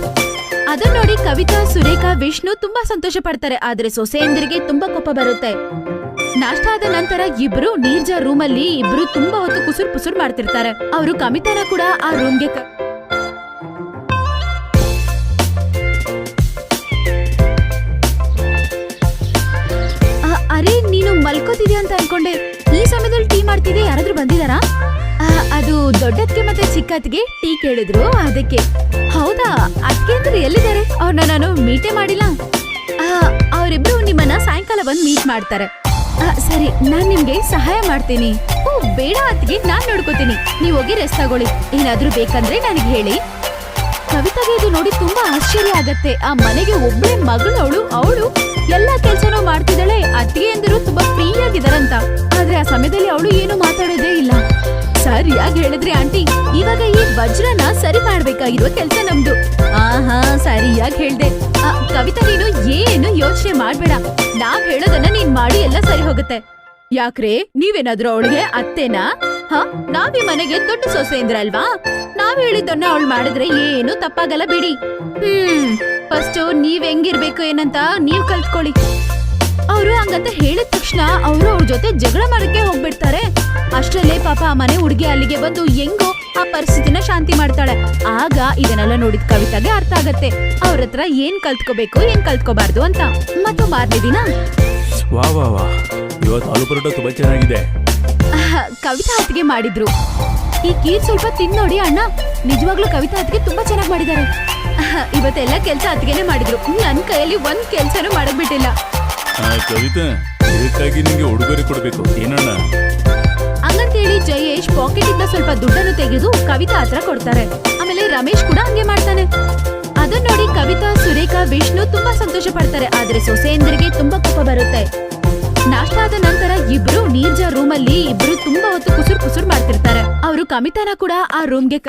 ಅದನ್ನ ನೋಡಿ ಕವಿತಾ, ಸುರೇಖಾ, ವಿಷ್ಣು ತುಂಬಾ ಸಂತೋಷ ಪಡ್ತಾರೆ. ಆದ್ರೆ ಸೊಸೆಯಂದಿರಿಗೆ ತುಂಬಾ ಕೋಪ ಬರುತ್ತೆ. ನಾಷ್ಟ ಆದ ನಂತರ ಇಬ್ರು ನೀರ್ಜಾ ರೂಮಲ್ಲಿ ಇಬ್ರು ತುಂಬಾ ಹೊತ್ತು ಕುಸುರ್ ಪುಸುರ್ ಮಾಡ್ತಿರ್ತಾರೆ. ಅವರು ಕವಿತಾನ ಕೂಡ ಆ ರೂಮ್ಗೆ ನೀನು ಮಲ್ಕೋತಿದ್ಯಾ ಅಂತ ಅನ್ಕೊಂಡೆ. ಈ ಸಮಯದಲ್ಲಿ ಟೀ ಮಾಡ್ತಿದ್ದೆ, ಯಾರಾದ್ರೂ ಬಂದಿದಾರಾ ಅದು ದೊಡ್ಡದ್ಗೆ ಮತ್ತೆ ಚಿಕ್ಕದ್ಗೆ ಟೀ ಕೇಳಿದ್ರು ಅದಕ್ಕೆ. ಹೌದಾ? ಅದಕ್ಕೆ ಅಂದ್ರೆ ಎಲ್ಲಿದ್ದಾರೆ? ಅವ್ರನ್ನ ನಾನು ಮೀಟೇ ಮಾಡಿಲ್ಲ. ಅವರಿಬ್ರು ನಿಮ್ಮನ್ನ ಸಾಯಂಕಾಲ ಬಂದು ಮೀಟ್ ಮಾಡ್ತಾರೆ. ಸರಿ, ನಾನ್ ನಿಮ್ಗೆ ಸಹಾಯ ಮಾಡ್ತೀನಿ. ಓ, ಬೇಡ ಅತ್ಗೆ ನಾನ್ ನೋಡ್ಕೋತೀನಿ. ನೀವ್ ಹೋಗಿ ರೆಸ್ಟ್ ತಗೊಳ್ಳಿ. ಏನಾದ್ರೂ ಬೇಕಂದ್ರೆ ನನಗೆ ಹೇಳಿ. ಕವಿತಾಗೆ ಇದು ನೋಡಿ ತುಂಬಾ ಆಶ್ಚರ್ಯ ಆಗತ್ತೆ. ಆ ಮನೆಗೆ ಒಬ್ಬಳೇ ಮಗಳು ಅವಳು ಎಲ್ಲಾ ಕೆಲ್ಸನೂ ಮಾಡ್ತಿದ್ದಾಳೆ. ಅತ್ತಿಗೆ ಅಂದರು ತುಂಬಾ ಫ್ರೀ ಆಗಿದಾರಂತ ಆದ್ರೆ ಆ ಸಮಯದಲ್ಲಿ ಅವಳು ಏನು ಮಾತಾಡೋದೇ ಇಲ್ಲ. ಸರಿಯಾಗಿ ಹೇಳಿದ್ರಿ, ಆಂಟಿ, ಇವಾಗ ಈ ವಜ್ರನ ಸರಿ ಮಾಡ್ಬೇಕಾಗಿರುವ ಕೆಲ್ಸ ನಮ್ದು. ಆಹಾ, ಸರಿಯಾಗಿ ಹೇಳ್ದೆ. ಕವಿತಾ, ನೀನು ಏನು ಯೋಚನೆ ಮಾಡ್ಬೇಡ. ನಾವ್ ಹೇಳೋದನ್ನ ನೀನ್ ಮಾಡಿ ಎಲ್ಲ ಸರಿ ಹೋಗುತ್ತೆ. ಯಾಕ್ರೆ, ನೀವೇನಾದ್ರೂ ಅವಳಿಗೆ ಅತ್ತೆನಾ? ಹ? ನಾವೀ ಮನೆಗೆ ದೊಡ್ಡ ಸೊಸೆ ಅಂದ್ರಲ್ವಾ ನಾವ್ ಹೇಳಿದ್ದನ್ನ ಅವಳು ಮಾಡಿದ್ರೆ ಏನು ತಪ್ಪಾಗಲ್ಲ ಬಿಡಿ. ಹ್ಮ್, ಫಸ್ಟ್ ನೀವ್ ಹೆಂಗಿರ್ಬೇಕು ಏನಂತ ನೀವ್ ಕಲ್ತ್ಕೊಳ್ಳಿ. ಅವರು ಹಂಗಂತ ಹೇಳಿದ ತಕ್ಷಣ ಅವರು ಅವ್ರ ಜೊತೆ ಜಗಳ ಮಾಡಕ್ಕೆ ಹೋಗ್ಬಿಡ್ತಾರೆ. ಅಷ್ಟರಲ್ಲೇ ಪಾಪ ಆ ಮನೆ ಹುಡುಗಿ ಅಲ್ಲಿಗೆ ಬಂದು ಹೆಂಗೋ ಆ ಪರಿಸ್ಥಿತಿನ ಶಾಂತಿ ಮಾಡ್ತಾಳೆ. ಆಗ ಇದನ್ನೆಲ್ಲ ನೋಡಿದ ಕವಿತಾಗೆ ಅರ್ಥ ಆಗತ್ತೆ. ಅವ್ರ ಹತ್ರ ಏನ್ ಕಲ್ತ್ಕೋಬೇಕು, ಏನ್ ಕಲ್ತ್ಕೋಬಾರ್ದು ಅಂತ. ಮತ್ತು ಮಾರನೇ ದಿನ? ವಾ ವಾ ವಾ. ಇವತ್ತು ಆಲೂ ಪರೋಟ ತುಂಬಾ ಚೆನ್ನಾಗಿದೆ. ಆಹ್, ಕವಿತಾ ಅತ್ತಿಗೆ ಮಾಡಿದ್ರು. ಈ ಕೀರ್ ಸ್ವಲ್ಪ ತಿಂದ್ ನೋಡಿ ಅಣ್ಣ ನಿಜವಾಗ್ಲೂ ಕವಿತಾ ಅತ್ತಿಗೆ ತುಂಬಾ ಚೆನ್ನಾಗಿ ಮಾಡಿದ್ದಾರೆ. ಆಹ್, ಇವತ್ತೆಲ್ಲ ಕೆಲ್ಸ ಅತ್ತಿಗೆನೆ ಮಾಡಿದ್ರು. ನನ್ ಕೈಯಲ್ಲಿ ಒಂದ್ ಕೆಲ್ಸನೂ ಮಾಡಕ್ ಬಿಟ್ಟಿಲ್ಲ ಆ, ಕವಿತಾ ಇದಕ್ಕಾಗಿ ಉಡುಗೊರೆ ಕೊಡಬೇಕು. ಏನಣ್ಣ? ಹಂಗಂತೇಳಿ ಜಯೇಶ್ ಪಾಕೆಟ್ ಇಂದ ಸ್ವಲ್ಪ ದುಡ್ಡನ್ನು ತೆಗೆದು ಕವಿತಾ ಹತ್ರ ಕೊಡ್ತಾರೆ. ಆಮೇಲೆ ರಮೇಶ್ ಕೂಡ ಹಂಗೆ ಮಾಡ್ತಾನೆ. ಅದನ್ನ ನೋಡಿ ಕವಿತಾ ಸುರೇಖಾ ವಿಷ್ಣು ತುಂಬಾ ಸಂತೋಷ ಪಡ್ತಾರೆ. ಆದ್ರೆ ಸೊಸೆಯಂದ್ರಿಗೆ ತುಂಬಾ ಕೋಪ ಬರುತ್ತೆ. ನಾಷ್ಟ ಆದ ನಂತರ ಇಬ್ರು ನೀರ್ಜಾ ರೂಮಲ್ಲಿ ಇಬ್ರು ತುಂಬಾ ಹೊತ್ತು ಕುಸುರ್ ಕುಸುರ್ ಮಾಡ್ತಿರ್ತಾರೆ. ಅವರು ಕಮಿತಾನ ಕೂಡ ಆ ರೂಮ್ಗೆ